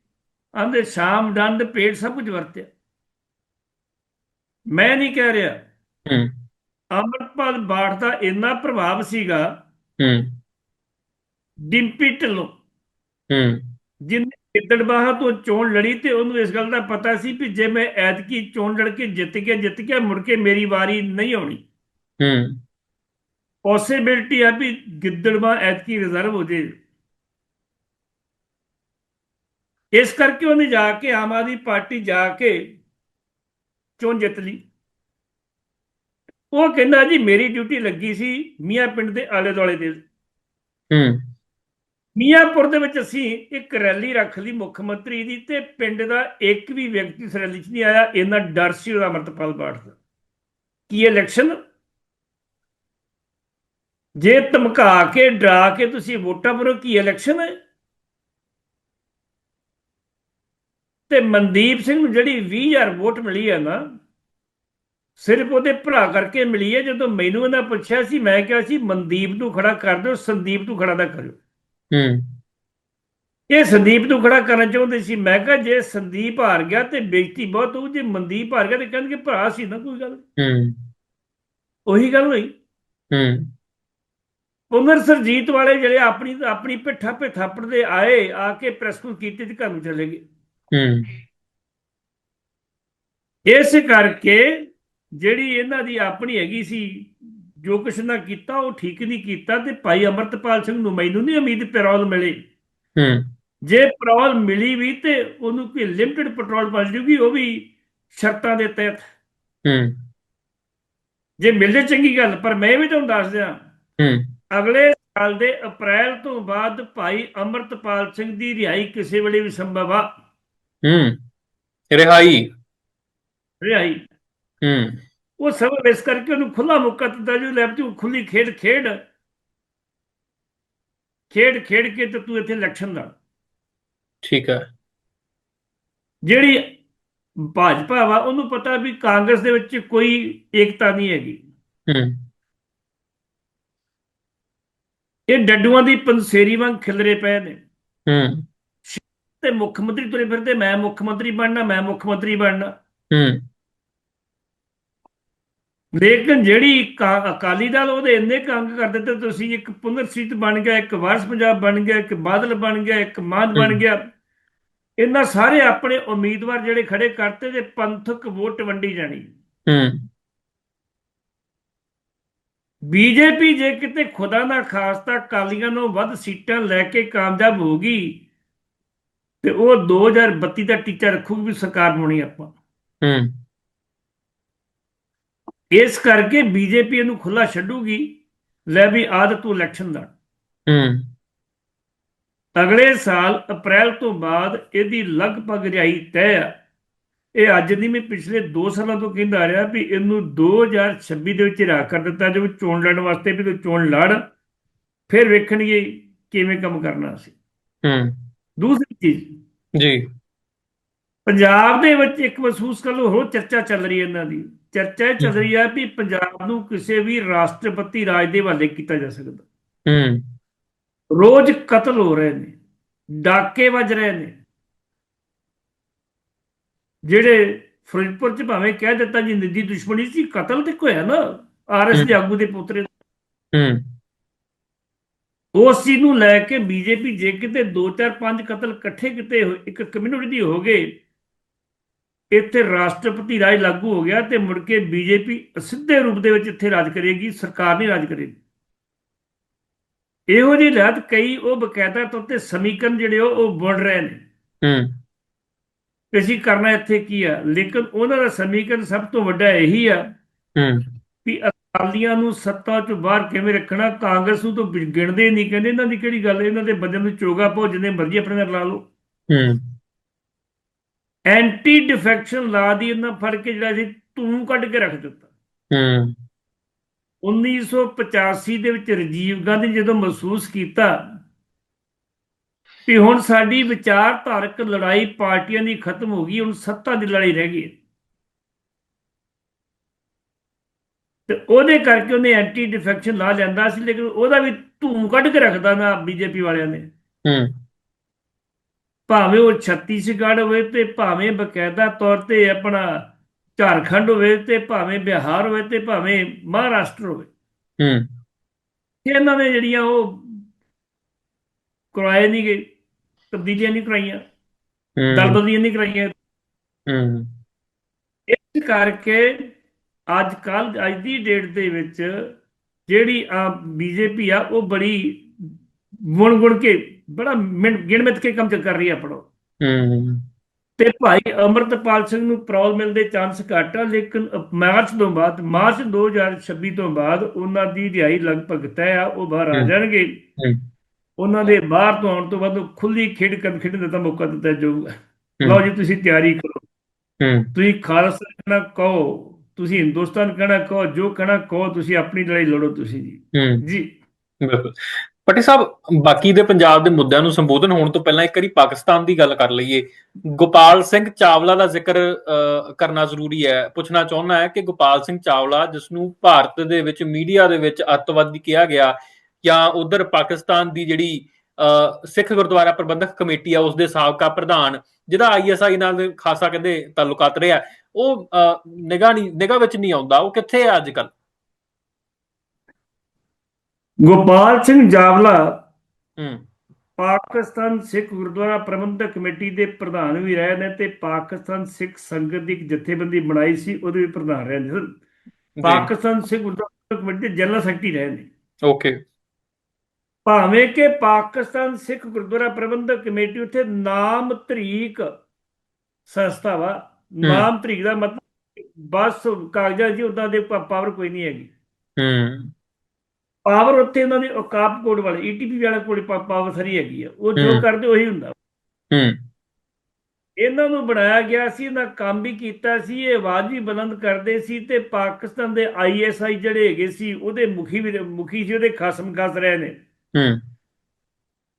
ਆਂਦੇ ਸ਼ਾਮ ਡੰਡ ਪੇਟ ਸਭ ਕੁਝ ਵਰਤਿਆ। ਮੈਂ ਨਹੀਂ ਕਹਿ ਰਿਹਾ। ਹੂੰ। ਅੰਮ੍ਰਿਤਪਾਲ ਬਾਠ ਦਾ ਇੰਨਾ ਪ੍ਰਭਾਵ ਸੀਗਾ ਹੂੰ। ਡਿੰਪੀ ਢਿੱਲੋਂ। ਹੂੰ। ਜਿਹਨੇ ਗਿੱਦੜਬਾਹਾ ਤੋਂ ਚੋਣ ਲੜੀ ਤੇ ਉਹਨੂੰ ਇਸ ਗੱਲ ਦਾ ਪਤਾ ਸੀ ਕਿ ਜੇ ਮੈਂ ਐਤਕੀ ਚੋਣ ਲੜ ਕੇ ਜਿੱਤ ਗਿਆ ਜਿੱਤ ਗਿਆ ਮੁੜ ਕੇ ਮੇਰੀ ਵਾਰੀ ਨਹੀਂ ਆਉਣੀ। ਹੂੰ। ਪੋਸਿਬਿਲਟੀ ਆ ਵੀ ਗਿੱਦੜਬਾਹ ਐਤਕੀ ਰਿਜ਼ਰਵ ਹੋ ਜੇ। ਇਸ ਕਰਕੇ ਉਹਨੇ ਜਾ ਕੇ ਆਮ ਆਦਮੀ ਪਾਰਟੀ ਜਾ ਕੇ ਚੋਣ ਜਿੱਤ ਲਈ। ਉਹ ਕਹਿੰਦਾ ਜੀ ਮੇਰੀ ਡਿਊਟੀ ਲੱਗੀ ਸੀ ਮੀਆਂ ਪਿੰਡ ਦੇ ਆਲੇ ਦੁਆਲੇ ਦੇ। ਹੂੰ। ਮੀਆਂਪੁਰ ਦੇ ਵਿੱਚ ਅਸੀਂ ਇੱਕ ਰੈਲੀ ਰੱਖ ਲਈ ਮੁੱਖ ਮੰਤਰੀ ਦੀ ਤੇ ਪਿੰਡ ਦਾ ਇੱਕ ਵੀ ਵਿਅਕਤੀ ਇਸ ਰੈਲੀ 'ਚ ਨਹੀਂ ਆਇਆ ਇੰਨਾ ਡਰ ਸੀ ਉਹਦਾ ਅਮਰਤਪਾਲ ਬਾਠ ਦਾ। ਕੀ ਇਲੈਕਸ਼ਨ ਜੇ ਧਮਕਾ ਕੇ ਡਰਾ ਕੇ ਤੁਸੀਂ ਵੋਟਾਂ ਭਰੋ ਕੀ ਇਲੈਕਸ਼ਨ ਹੈ ਤੇ ਮਨਦੀਪ ਸਿੰਘ ਨੂੰ ਜਿਹੜੀ 20000 ਵੋਟ ਮਿਲੀ ਹੈ ਨਾ ਸਿਰਫ ਉਹਦੇ ਭਰਾ ਕਰਕੇ ਮਿਲੀ ਹੈ ਜਦੋਂ ਮੈਨੂੰ ਇਹਨਾਂ ਪੁੱਛਿਆ ਸੀ ਮੈਂ ਕਿਹਾ ਸੀ ਮਨਦੀਪ ਨੂੰ ਖੜਾ ਕਰ ਦਿਓ ਸੰਦੀਪ ਨੂੰ ਖੜਾ ਨਾ ਕਰਿਓ। ਹੂੰ। ਇਹ ਸੰਦੀਪ ਨੂੰ ਖੜਾ ਕਰਨਾ ਚਾਹੁੰਦੇ ਸੀ ਮੈਂ ਕਿਹਾ ਜੇ ਸੰਦੀਪ ਹਾਰ ਗਿਆ ਤੇ ਬੇਇੱਜ਼ਤੀ ਬਹੁਤ ਹੋਊ ਜੇ ਮਨਦੀਪ ਹਾਰ ਗਿਆ ਤੇ ਕਹਿਣਗੇ ਭਰਾ ਸੀ ਨਾ ਕੋਈ ਗੱਲ ਹੂੰ। ਉਹੀ ਗੱਲ ਹੋਈ। ਹੂੰ। ਪੁਨਰ ਸਰਜੀਤ ਵਾਲੇ ਜਿਹੜੇ ਆਪਣੀ ਆਪਣੀ ਪਿੱਠਾ ਪੇ ਥਾਪੜਦੇ ਆਏ ਆ ਕੇ ਪ੍ਰੈਸ ਨੂੰ ਕੀਤੀ ਤੇ ਘਰ ਨੂੰ ਚਲੇ ਗਏ। ਹੂੰ। ਇਸ ਕਰਕੇ ਜਿਹੜੀ ਇਹਨਾਂ ਦੀ ਆਪਣੀ ਹੈਗੀ ਸੀ ਜੋ ਕੁਛ ਨਾ ਕੀਤਾ ਉਹ ਠੀਕ ਨਹੀਂ ਕੀਤਾ ਤੇ ਭਾਈ ਅਮਰਤਪਾਲ ਸਿੰਘ ਨੂੰ ਮੈਨੂੰ ਨਹੀਂ ਉਮੀਦ ਪੈਰੋਲ ਮਿਲੇ। ਹੂੰ। ਜੇ ਪੈਰੋਲ ਮਿਲੀ ਵੀ ਤੇ ਉਹਨੂੰ ਕੋਈ ਲਿਮਟਿਡ ਪੈਟਰੋਲ ਮਿਲ ਜੂਗੀ ਉਹ ਵੀ ਸ਼ਰਤਾਂ ਦੇ ਤਹਿਤ। ਹੂੰ। ਜੇ ਮਿਲਦੇ ਚੰਗੀ ਗੱਲ ਪਰ ਮੈਂ ਵੀ ਤੁਹਾਨੂੰ ਦੱਸ ਦਿਆਂ ਹੂੰ। ਅਗਲੇ ਸਾਲ ਦੇ ਅਪ੍ਰੈਲ ਤੋਂ ਬਾਅਦ ਭਾਈ ਅਮਰਤਪਾਲ ਸਿੰਘ ਦੀ ਰਿਹਾਈ ਕਿਸੇ ਵੇਲੇ ਵੀ ਸੰਭਵ ਆ। ਹੂੰ। ਰਿਹਾਈ। ਰਿਹਾਈ। ਹੂੰ। ਉਹ ਸਭ ਇਸ ਕਰਕੇ ਉਹਨੂੰ ਖੁੱਲਾ ਮੌਕਾ ਦਿੱਤਾ ਜੋ ਲੈ ਵੀ ਤੂੰ ਖੁੱਲੀ ਖੇਡ ਖੇਡ। ਖੇਡ ਖੇਡ ਕੇ ਤੇ ਤੂੰ ਇੱਥੇ ਇਲੈਕਸ਼ਨ ਲੜ। ਠੀਕ ਹੈ ਜਿਹੜੀ ਭਾਜਪਾ ਵਾ ਉਹਨੂੰ ਪਤਾ ਵੀ ਕਾਂਗਰਸ ਦੇ ਵਿੱਚ ਕੋਈ ਏਕਤਾ ਨਹੀਂ ਹੈਗੀ। ਹੂੰ। ਇਹ ਡੱਡੂਆਂ ਦੀ ਪੰਸੇਰੀ ਵਾਂਗ ਖਿਲਰੇ ਪਏ ਨੇ। ਹੂੰ। ਤੇ ਮੁੱਖ ਮੰਤਰੀ ਤੁਰੇ ਫਿਰਦੇ ਮੈਂ ਮੁੱਖ ਮੰਤਰੀ ਬਣਨਾ ਮੈਂ ਮੁੱਖ ਮੰਤਰੀ ਬਣਨਾ। ਹੂੰ। ਲੇਕਿਨ ਜਿਹੜੀ ਅਕਾਲੀ ਦਲ ਉਹਦੇ ਇੰਨੇ ਕੰਗ ਕਰ ਦਿੱਤੇ ਤੁਸੀਂ ਇੱਕ ਪੁਨਰਸੀਤ ਬਣ ਗਿਆ ਇੱਕ ਵਾਰਸ ਪੰਜਾਬ ਬਣ ਗਿਆ ਇੱਕ ਬਾਦਲ ਬਣ ਗਿਆ ਇੱਕ ਮਾਨ ਬਣ। ਗਿਆ। ਇਹਨਾਂ ਸਾਰੇ ਆਪਣੇ ਉਮੀਦਵਾਰ ਜਿਹੜੇ ਖੜੇ ਕਰਤੇ ਤੇ ਪੰਥਕ ਵੋਟ ਵੰਡੀ ਜਾਣੀ। ਹੂੰ। ਬੀਜੇਪੀ ਜੇ ਕਿਤੇ ਖੁਦਾ ਨਾ ਖਾਸਤਾ ਕਾਲੀਆਂ ਨੂੰ ਵੱਧ ਸੀਟਾਂ ਲੈ ਕੇ ਕਾਮਯਾਬ ਹੋਗੀ ਤੇ ਉਹ 2032 ਦਾ ਟੀਚਾ ਰੱਖੂਗੀ ਵੀ ਸਰਕਾਰ ਬਣਾਉਣੀ ਆਪਾਂ। ਹੂੰ। ਇਸ ਕਰਕੇ ਬੀਜੇਪੀ ਇਹਨੂੰ ਖੁੱਲਾ ਛੱਡੂਗੀ ਲੈ ਵੀ ਆਦ ਤੂੰ ਇਲੈਕਸ਼ਨ ਦਾ ਹੂੰ। ਅਗਲੇ ਸਾਲ ਅਪ੍ਰੈਲ ਤੋਂ ਬਾਅਦ ਇਹਦੀ ਲਗਭਗ ਰਿਹਾਈ ਤੈਅ ਆ। ਇਹ ਅੱਜ ਨਹੀਂ ਮੈਂ ਪਿਛਲੇ 2 ਸਾਲਾਂ ਤੋਂ ਕਹਿੰਦਾ ਆ ਰਿਹਾ ਵੀ ਇਹਨੂੰ 2026 ਦੇ ਵਿੱਚ ਰਾਹ ਕਰ ਦਿੱਤਾ ਜਦੋਂ ਚੋਣ ਲੜਨ ਵਾਸਤੇ ਵੀ ਤੂੰ ਚੋਣ ਲੜ ਫਿਰ ਵੇਖਣਗੇ ਕਿਵੇਂ ਕੰਮ ਕਰਨਾ ਸੀ ਹੂੰ। ਦੂਸਰੀ ਚੀਜ਼। ਜੀ। ਪੰਜਾਬ ਦੇ ਵਿੱਚ ਇੱਕ ਮਹਿਸੂਸ ਕਰ ਲਓ ਹੋਰ ਚਰਚਾ ਚੱਲ ਰਹੀ ਹੈ ਇਹਨਾਂ ਦੀ। ਚਰਚਾ ਚੱਲ ਰਹੀ ਹੈ ਵੀ ਪੰਜਾਬ ਨੂੰ ਕਿਸੇ ਵੀ ਰਾਸ਼ਟਰਪਤੀ ਰਾਜ ਦੇ ਹਵਾਲੇ ਕੀਤਾ ਜਾ ਸਕਦਾ। ਹੂੰ। ਰੋਜ਼ ਕਤਲ ਹੋ ਰਹੇ ਨੇ ਡਾਕੇ ਵੱਜ ਰਹੇ ਨੇ। ਜਿਹੜੇ ਫਿਰੋਜ਼ਪੁਰ ਚ ਭਾਵੇਂ ਕਹਿ ਦਿੱਤਾ ਜੀ ਨਿੱਜੀ ਦੁਸ਼ਮਣੀ ਸੀ ਕਤਲ ਤੇ ਹੋਇਆ ਨਾ ਆਰਐਸ ਦੇ ਆਗੂ ਦੇ ਪੁੱਤਰੇ ਹੂੰ। ਉਸ ਚੀਜ਼ ਨੂੰ ਲੈ ਕੇ ਬੀਜੇਪੀ ਜੇ ਕਿਤੇ 2 4 5 ਕਤਲ ਇਕੱਠੇ ਕਿਤੇ ਇੱਕ ਕਮਿਊਨਿਟੀ ਦੀ ਹੋ ਗਏ ਇੱਥੇ ਰਾਸ਼ਟਰਪਤੀ ਰਾਜ ਲਾਗੂ ਹੋ ਗਿਆ ਤੇ ਮੁੜ ਕੇ ਬੀਜੇਪੀ ਸਿੱਧੇ ਰੂਪ ਦੇ ਵਿੱਚ ਇੱਥੇ ਰਾਜ ਕਰੇਗੀ ਸਰਕਾਰ ਨਹੀਂ ਰਾਜ ਕਰੇਗੀ। ਇਹੋ ਜਿਹੇ ਹਾਲਾਤ ਕਈ ਉਹ ਬਕਾਇਦਾ ਤੌਰ ਤੇ ਸਮੀਕਰਨ ਜਿਹੜੇ ਉਹ ਬਣ ਰਹੇ ਨੇ। ਹੂੰ। ਕਿ ਅਸੀਂ ਕਰਨਾ ਇੱਥੇ ਕੀ ਆ? ਲੇਕਿਨ ਉਹਨਾਂ ਦਾ ਸਮੀਕਰਨ ਸਭ ਤੋਂ ਵੱਡਾ ਇਹੀ ਆ ਹੂੰ। ਵੀ ਅਕਾਲੀਆਂ ਨੂੰ ਸੱਤਾ ਚੋਂ ਬਾਹਰ ਕਿਵੇਂ ਰੱਖਣਾ ਕਾਂਗਰਸ ਨੂੰ ਤਾਂ ਗਿਣਦੇ ਨਹੀਂ ਕਹਿੰਦੇ ਇਹਨਾਂ ਦੀ ਕਿਹੜੀ ਗੱਲ ਇਹਨਾਂ ਦੇ ਬੰਦੇ ਨੂੰ ਚੋਗਾ ਭੋ ਜਿੰਨੇ ਮਰਜ਼ੀ ਆਪਣੇ ਨਾਲ ਲਾ ਲਓ। ਹੂੰ। ਐਂਟੀ ਡਿਫੈਕਸ਼ਨ ਲਾ ਦੀ ਇਹਨਾਂ ਫੜ ਕੇ ਜਿਹੜਾ ਸੀ ਤੂੰ ਕੱਢ ਕੇ ਰੱਖ ਦਿੱਤਾ। ਹੂੰ। 1985 ਦੇ ਵਿੱਚ ਰਾਜੀਵ ਗਾਂਧੀ ਜਦੋਂ ਮਹਿਸੂਸ ਕੀਤਾ ਕਿ ਹੁਣ ਸਾਡੀ ਵਿਚਾਰਧਾਰਕ ਲੜਾਈ ਪਾਰਟੀਆਂ ਦੀ ਖਤਮ ਹੋ ਗਈ ਹੁਣ ਸੱਤਾ ਦੀ ਲੜਾਈ ਰਹਿ ਗਈ। ਤੇ ਉਹਦੇ ਕਰਕੇ ਉਹਨੇ ਐਂਟੀ ਡਿਫੈਕਸ਼ਨ ਲਾ ਲੈਂਦਾ ਸੀ ਲੇਕਿਨ ਉਹਦਾ ਵੀ ਧੂੰ ਕੱਢ ਕੇ ਰੱਖਦਾ ਨਾ ਬੀਜੇਪੀ ਵਾਲਿਆਂ ਨੇ। ਹੂੰ। ਭਾਵੇਂ ਉਹ ਛੱਤੀਸਗੜ੍ਹ ਹੋਵੇ ਤੇ ਭਾਵੇਂ ਬਕਾਇਦਾ ਤੌਰ ਤੇ ਆਪਣਾ ਝਾਰਖੰਡ ਹੋਵੇ ਤੇ ਭਾਵੇਂ ਬਿਹਾਰ ਹੋਵੇ ਤੇ ਭਾਵੇਂ ਮਹਾਰਾਸ਼ਟਰ ਹੋਵੇ। ਹੂੰ। ਇਹਨਾਂ ਨੇ ਜਿਹੜੀਆਂ ਉਹ ਕਰਵਾਏ ਨਹੀਂ ਗਏ ਤਬਦੀਲੀਆਂ ਨਹੀਂ ਕਰਾਈਆਂ ਦਲ ਹੂੰ। ਬਦਲੀਆਂ ਨਹੀਂ ਕਰਾਈਆਂ। ਹੂੰ। ਇਸ ਕਰਕੇ ਅੱਜ ਕੱਲ ਅੱਜ ਦੀ ਡੇਟ ਦੇ ਵਿੱਚ ਜਿਹੜੀ ਆ ਬੀਜੇਪੀ ਆ ਉਹ ਬੜੀ ਗੁਣ ਗੁਣ ਕੇ ਬੜਾ ਗਿਣਮਿਤ ਕੇ ਕੰਮ ਕਰ ਰਹੀ ਆਪਣਾ। ਹੂੰ ਤੇ ਭਾਈ ਅਮਰਤਪਾਲ ਸਿੰਘ ਨੂੰ ਪ੍ਰੋਲ ਮਿਲਣ ਦੇ ਚਾਂਸ ਘੱਟ ਆ ਲੇਕਿਨ ਮਾਰਚ ਤੋਂ ਬਾਅਦ ਮਾਰਚ 2026 ਤੋਂ ਬਾਅਦ ਉਹਨਾਂ ਦੀ ਰਿਹਾਈ ਲਗਭਗ ਤੈਅ ਆ ਉਹ ਬਾਹਰ ਆ। ਜਾਣਗੇ। ਉਹਨਾਂ ਦੇ ਬਾਹਰ ਤੋਂ ਆਉਣ ਤੋਂ ਬਾਅਦ ਖੁੱਲੀ ਖੇਡ ਕਰ ਖੇਡਣ ਦਾ ਮੌਕਾ ਦਿੱਤਾ ਜਾਊਗਾ। ਲਓ ਜੀ ਤੁਸੀਂ ਤਿਆਰੀ ਕਰੋ। ਤੁਸੀਂ ਖਾਲਸਾ ਕਹਿਣਾ ਕਹੋ ਤੁਸੀਂ ਹਿੰਦੁਸਤਾਨ ਕਹਿਣਾ ਕਹੋ ਜੋ ਕਹਿਣਾ ਕਹੋ ਤੁਸੀਂ ਆਪਣੀ ਲੜਾਈ ਲੜੋ ਤੁਸੀਂ ਜੀ। ਜੀ। ਬਿਲਕੁਲ। ਪਟੇ ਸਾਹਿਬ ਬਾਕੀ ਦੇ ਪੰਜਾਬ ਦੇ ਮੁੱਦਿਆਂ ਨੂੰ ਸੰਬੋਧਨ ਹੋਣ ਤੋਂ ਪਹਿਲਾਂ ਇੱਕ ਵਾਰੀ ਪਾਕਿਸਤਾਨ ਦੀ ਗੱਲ ਕਰ ਲਈਏ। ਗੋਪਾਲ ਸਿੰਘ ਚਾਵਲਾ ਦਾ ਜ਼ਿਕਰ ਕਰਨਾ ਜ਼ਰੂਰੀ ਹੈ। ਪੁੱਛਣਾ ਚਾਹੁੰਦਾ ਹੈ ਕਿ ਗੋਪਾਲ ਸਿੰਘ ਚਾਵਲਾ ਜਿਸ ਨੂੰ ਭਾਰਤ ਦੇ ਵਿੱਚ ਮੀਡੀਆ ਦੇ ਵਿੱਚ ਅੱਤਵਾਦੀ ਕਿਹਾ ਗਿਆ ਜਾਂ ਉਧਰ ਪਾਕਿਸਤਾਨ ਦੀ ਜਿਹੜੀ ਅ, ਸਿੱਖ ਗੁਰਦੁਆਰਾ ਪ੍ਰਬੰਧਕ ਕਮੇਟੀ ਆ ਉਸ ਦੇ ਸਾਬਕਾ ਪ੍ਰਧਾਨ ਜਿਹਦਾ ਆਈਐਸਆਈ ਨਾਲ ਖਾਸਾ ਕਹਿੰਦੇ ਤਾਲੁਕਾਤ ਰਿਹਾ ਉਹ ਨਿਗਾਹ ਨਹੀਂ ਨਿਗਾਹ ਵਿੱਚ ਨਹੀਂ ਆਉਂਦਾ। ਉਹ ਕਿੱਥੇ ਹੈ ਅੱਜ ਕੱਲ ਗੋਪਾਲ ਸਿੰਘ ਜਾਵਲਾ ਹੂੰ। ਪਾਕਿਸਤਾਨ ਸਿੱਖ ਗੁਰਦੁਆਰਾ ਪ੍ਰਬੰਧਕ ਕਮੇਟੀ ਦੇ ਪ੍ਰਧਾਨ ਵੀ ਰਹੇ ਨੇ ਤੇ ਪਾਕਿਸਤਾਨ ਸਿੱਖ ਸੰਗਤ ਦੀ ਇੱਕ ਜਥੇਬੰਦੀ ਬਣਾਈ ਸੀ ਉਹਦੇ ਵੀ ਪ੍ਰਧਾਨ ਰਹੇ ਨੇ ਪਾਕਿਸਤਾਨ ਸਿੱਖ ਗੁਰਦੁਆਰਾ ਕਮੇਟੀ ਦੇ ਜਨਰਲ ਸੈਕਟਰੀ ਰਹੇ ਨੇ। ਓਕੇ। ਭਾਵੇਂ ਕਿ ਪਾਕਿਸਤਾਨ ਸਿੱਖ ਗੁਰਦੁਆਰਾ ਪ੍ਰਬੰਧਕ ਕਮੇਟੀ ਉੱਥੇ ਨਾਮ ਤਰੀਕ ਸੰਸਥਾ ਵਾ ਨਾਮ ਤਰੀਕ ਦਾ ਮਤਲਬ ਬਸ ਕਾਗਜ਼ਾਂ ਜੀ ਉਦਾਂ ਦੇ ਪਾਵਰ ਕੋਈ ਨਹੀਂ ਹੈਗੀ। ਹੂੰ। ਪਾਵਰ ਉੱਥੇ ਇਹਨਾਂ ਦੇ ਔਕਾਪ ਕੋਡ ਵਾਲੇ ਈਟੀਪੀ ਵਾਲੇ ਕੋਲ ਪਾਵਰ ਸਾਰੀ ਹੈਗੀ ਆ। ਉਹ ਜੋ। ਕਰਦੇ ਉਹੀ ਹੁੰਦਾ। ਹੂੰ। ਇਹਨਾਂ ਨੂੰ ਬਣਾਇਆ ਗਿਆ ਸੀ ਇਹਨਾਂ ਕੰਮ ਵੀ ਕੀਤਾ ਸੀ ਇਹ ਆਵਾਜ਼ ਵੀ ਬੁਲੰਦ ਕਰਦੇ ਸੀ ਤੇ ਪਾਕਿਸਤਾਨ ਦੇ ਆਈਐਸਆਈ ਜਿਹੜੇ ਹੈਗੇ ਸੀ ਉਹਦੇ ਮੁਖੀ ਵੀ ਮੁਖੀ ਸੀ ਉਹਦੇ ਖਸਮ ਖਸ ਰਹੇ ਨੇ। ਹੂੰ।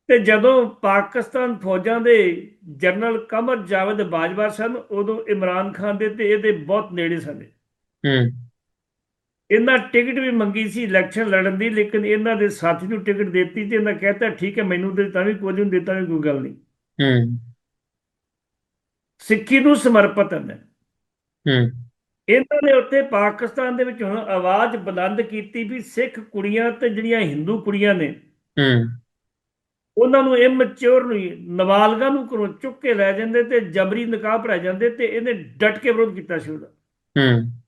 ਤੇ ਜਦੋਂ ਪਾਕਿਸਤਾਨ ਫੌਜਾਂ ਦੇ ਜਨਰਲ ਕਮਰ ਜਾਵੇਦ ਬਾਜਵਾ ਸਨ ਉਦੋਂ ਇਮਰਾਨ ਖਾਨ ਦੇ ਤੇ ਇਹਦੇ ਬਹੁਤ ਨੇੜੇ ਸਨ। ਹੂੰ। ਇਹਨਾਂ ਟਿਕਟ ਵੀ ਮੰਗੀ ਸੀ ਇਲੈਕਸ਼ਨ ਲੜਨ ਦੀ ਲੇਕਿਨ ਇਹਨਾਂ ਦੇ ਸਾਥੀ ਨੂੰ ਟਿਕਟ ਦਿੱਤੀ ਤੇ ਇਹਨਾਂ ਕਹਿਤਾ ਠੀਕ ਹੈ ਮੈਨੂੰ ਦੇ ਤਾਂ ਵੀ ਕੁਝ ਨਹੀਂ ਦਿੱਤਾ ਵੀ ਕੋਈ ਗੱਲ ਨਹੀਂ। ਹੂੰ। ਸਿੱਖੀ ਨੂੰ ਸਮਰਪਿਤ ਹਨ ਹੂੰ। ਇਹਨਾਂ ਨੇ ਉੱਥੇ ਪਾਕਿਸਤਾਨ ਦੇ ਵਿੱਚ ਹੁਣ ਆਵਾਜ਼ ਬੁਲੰਦ ਕੀਤੀ ਵੀ ਸਿੱਖ ਕੁੜੀਆਂ ਤੇ ਜਿਹੜੀਆਂ ਹਿੰਦੂ ਕੁੜੀਆਂ ਨੇ ਹੂੰ। ਉਹਨਾਂ ਨੂੰ ਇਮਚੁਰ ਨੂੰ ਹੀ, ਨਾਬਾਲਗਾਂ ਨੂੰ ਘਰੋਂ ਚੁੱਕ ਕੇ ਲੈ ਜਾਂਦੇ ਤੇ ਜਬਰੀ ਨਿਕਾਹ ਪੜਾ ਜਾਂਦੇ ਤੇ ਇਹਨੇ ਡਟ ਕੇ ਵਿਰੋਧ ਕੀਤਾ ਸੀ ਉਹਦਾ ਹੂੰ।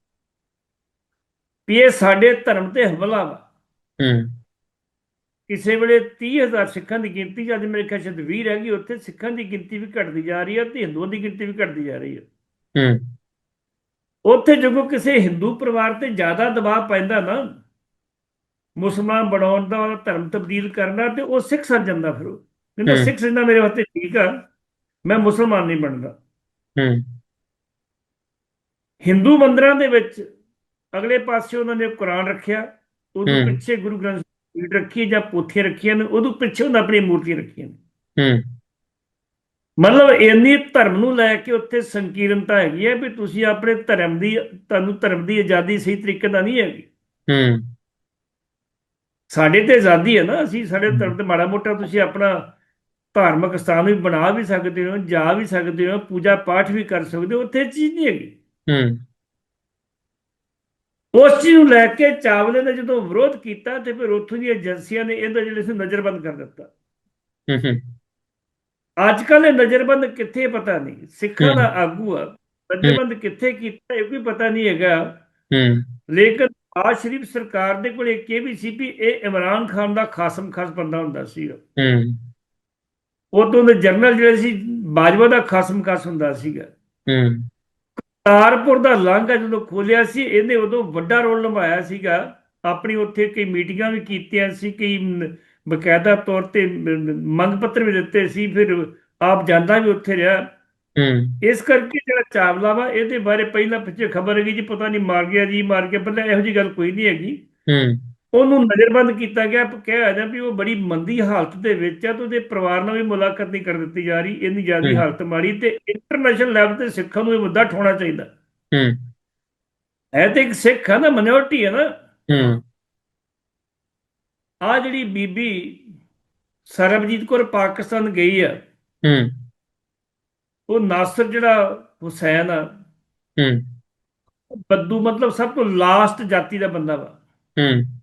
ਵੀ ਇਹ ਸਾਡੇ ਧਰਮ ਤੇ ਹਮਲਾ ਵਾ। ਹੂੰ। ਕਿਸੇ ਵੇਲੇ 30000 ਸਿੱਖਾਂ ਦੀ ਗਿਣਤੀ ਜਦ ਮੇਰੇ ਖਿਆਲ ਸ਼ਾਇਦ 20 ਰਹਿ ਗਈ ਉੱਥੇ ਸਿੱਖਾਂ ਦੀ ਗਿਣਤੀ ਵੀ ਘਟਦੀ ਜਾ ਰਹੀ ਹੈ ਤੇ ਹਿੰਦੂਆਂ ਦੀ ਗਿਣਤੀ ਵੀ ਘਟਦੀ ਜਾ ਰਹੀ ਹੈ ਹੂੰ। ਉੱਥੇ ਜਦੋਂ ਕਿਸੇ ਹਿੰਦੂ ਪਰਿਵਾਰ ਤੇ ਜ਼ਿਆਦਾ ਦਬਾਅ ਪੈਂਦਾ ਨਾ ਮੁਸਲਮਾਨ ਬਣਾਉਣ ਦਾ ਉਹਦਾ ਧਰਮ ਤਬਦੀਲ ਕਰਨਾ ਤੇ ਉਹ ਸਿੱਖ ਸੱਜ ਜਾਂਦਾ ਫਿਰ ਉਹ। ਕਹਿੰਦਾ। ਸਿੱਖ ਸੱਜਣਾ ਮੇਰੇ ਵਾਸਤੇ ਠੀਕ ਆ ਮੈਂ ਮੁਸਲਮਾਨ ਨਹੀਂ ਬਣਦਾ। ਹੂੰ। ਹਿੰਦੂ ਮੰਦਰਾਂ ਦੇ ਵਿੱਚ ਅਗਲੇ ਪਾਸੇ ਉਹਨਾਂ ਨੇ ਕੁਰਾਨ ਰੱਖਿਆ ਹੂੰ। ਪਿੱਛੇ ਗੁਰੂ ਗ੍ਰੰਥ ਸਾਹਿਬ ਰੱਖੀ ਜਾਂ ਪੋਥੀਆਂ ਰੱਖੀਆਂ ਨੇ ਉਦੋਂ ਪਿੱਛੇ ਉਹਨਾਂ ਆਪਣੀਆਂ ਮੂਰਤੀਆਂ ਰੱਖੀਆਂ ਨੇ। ਹੂੰ। ਮਤਲਬ ਇੰਨੀ ਧਰਮ ਨੂੰ ਲੈ ਕੇ ਉੱਥੇ ਸੰਕੀਰਨਤਾ ਹੈਗੀ ਹੈ ਵੀ ਤੁਸੀਂ ਆਪਣੇ ਧਰਮ ਦੀ ਤੁਹਾਨੂੰ ਧਰਮ ਦੀ ਆਜ਼ਾਦੀ ਸਹੀ ਤਰੀਕੇ ਨਾਲ ਨਹੀਂ ਹੈਗੀ। ਹੂੰ। ਸਾਡੇ ਤੇ ਆਜ਼ਾਦੀ ਹੈ ਨਾ ਅਸੀਂ ਸਾਡੇ ਧਰਮ ਤੇ ਮਾੜਾ ਮੋਟਾ ਤੁਸੀਂ ਆਪਣਾ ਧਾਰਮਿਕ ਸਥਾਨ ਵੀ ਬਣਾ ਵੀ ਸਕਦੇ ਹੋ ਜਾ ਵੀ ਸਕਦੇ ਹੋ ਪੂਜਾ ਪਾਠ ਵੀ ਕਰ ਸਕਦੇ ਹੋ ਉੱਥੇ ਚੀਜ਼ ਨਹੀਂ ਹੈਗੀ। ਹੂੰ। ਉਸ ਚੀਜ਼ ਨੂੰ ਲੈ ਕੇ ਚਾਵਲੇ ਨੇ ਜਦੋਂ ਵਿਰੋਧ ਕੀਤਾ ਤੇ ਫਿਰ ਉੱਥੋਂ ਦੀਆਂ ਏਜੰਸੀਆਂ ਨੇ ਇਹਦਾ ਜਿਹੜੇ ਸੀ ਨਜ਼ਰਬੰਦ ਕਰ ਦਿੱਤਾ। ਹੂੰ ਅੱਜ ਕੱਲ੍ਹ ਇਹ ਨਜ਼ਰਬੰਦ ਕਿੱਥੇ ਪਤਾ ਨਹੀਂ। ਸਿੱਖਾਂ। ਦਾ ਆਗੂ ਆ। ਨਜ਼ਰਬੰਦ ਕਿੱਥੇ ਕੀਤਾ ਇਹ ਵੀ ਪਤਾ ਨਹੀਂ ਹੈਗਾ। ਹੂੰ। ਲੇਕਿਨ ਆ ਸ਼ਰੀਫ ਸਰਕਾਰ ਦੇ ਕੋਲ ਇੱਕ ਇਹ ਵੀ ਸੀ ਵੀ ਇਹ ਇਮਰਾਨ ਖਾਨ ਦਾ ਖਾਸਮ ਖਾਸ ਬੰਦਾ ਹੁੰਦਾ ਸੀ। ਹੂੰ। ਉਦੋਂ ਦੇ ਜਨਰਲ ਜਿਹੜੇ ਸੀ ਬਾਜਵਾ ਦਾ ਖਾਸਮ ਖਾਸ ਹੁੰਦਾ ਸੀਗਾ। ਹੂੰ। ਤਾਰਪੁਰ ਦਾ ਲਾਂਘਾ ਜਦੋਂ ਖੋਲਿਆ ਸੀ ਇਹਨੇ ਉਦੋਂ ਵੱਡਾ ਰੋਲ ਨਿਭਾਇਆ ਸੀਗਾ। ਆਪਣੀ ਉੱਥੇ ਕਈ ਮੀਟਿੰਗਾਂ ਵੀ ਕੀਤੀਆਂ ਸੀ ਕਈ ਬਕਾਇਦਾ ਤੌਰ ਤੇ ਮੰਗ ਪੱਤਰ ਵੀ ਦਿੱਤੇ ਸੀ ਫਿਰ ਆਪ ਜਾਂਦਾ ਵੀ ਉੱਥੇ ਰਿਹਾ। ਹੂੰ। ਇਸ ਕਰਕੇ ਜਿਹੜਾ ਚਾਵਲਾ ਵਾ ਇਹਦੇ ਬਾਰੇ ਪਹਿਲਾਂ ਪਿੱਛੇ ਖਬਰ ਹੈਗੀ ਜੀ ਪਤਾ ਨਹੀਂ ਮਾਰ ਗਿਆ ਜੀ ਮਾਰ ਗਿਆ ਪਹਿਲਾਂ ਇਹੋ ਜੀ ਗੱਲ ਕੋਈ ਨਹੀਂ ਹੈਗੀ। ਹੂੰ। ਉਹਨੂੰ ਨਜ਼ਰਬੰਦ ਕੀਤਾ ਗਿਆ ਕਿਹਾ ਜਾ ਵੀ ਉਹ ਬੜੀ ਮੰਦੀ ਹਾਲਤ ਦੇ ਵਿੱਚ ਆ ਤੇ ਉਹਦੇ ਪਰਿਵਾਰ ਨਾਲ ਵੀ ਮੁਲਾਕਾਤ ਨਹੀਂ ਕਰ ਦਿੱਤੀ ਜਾ ਰਹੀ ਇੰਨੀ ਜ਼ਿਆਦਾ ਹੂੰ। ਹਾਲਤ ਮਾੜੀ ਤੇ ਇੰਟਰਨੈਸ਼ਨਲ ਲੈਵਲ ਤੇ ਸਿੱਖਾਂ ਨੂੰ ਇਹ ਮੁੱਦਾ ਠਾਉਣਾ ਚਾਹੀਦਾ। ਹੂੰ। ਹੈ ਤੇ ਇੱਕ ਸਿੱਖ ਆ ਨਾ ਮਿਨੋਰਟੀ ਹੈ ਨਾ। ਹੂੰ। ਆ ਜਿਹੜੀ ਬੀਬੀ ਸਰਬਜੀਤ ਕੌਰ ਪਾਕਿਸਤਾਨ ਗਈ ਆ ਹੂੰ। ਉਹ ਨਾਸਰ ਜਿਹੜਾ ਹੁਸੈਨ ਆ ਹੂੰ। ਬੱਦੂ ਮਤਲਬ ਸਭ ਤੋਂ ਲਾਸਟ ਜਾਤੀ ਦਾ ਬੰਦਾ ਵਾ। ਹੂੰ।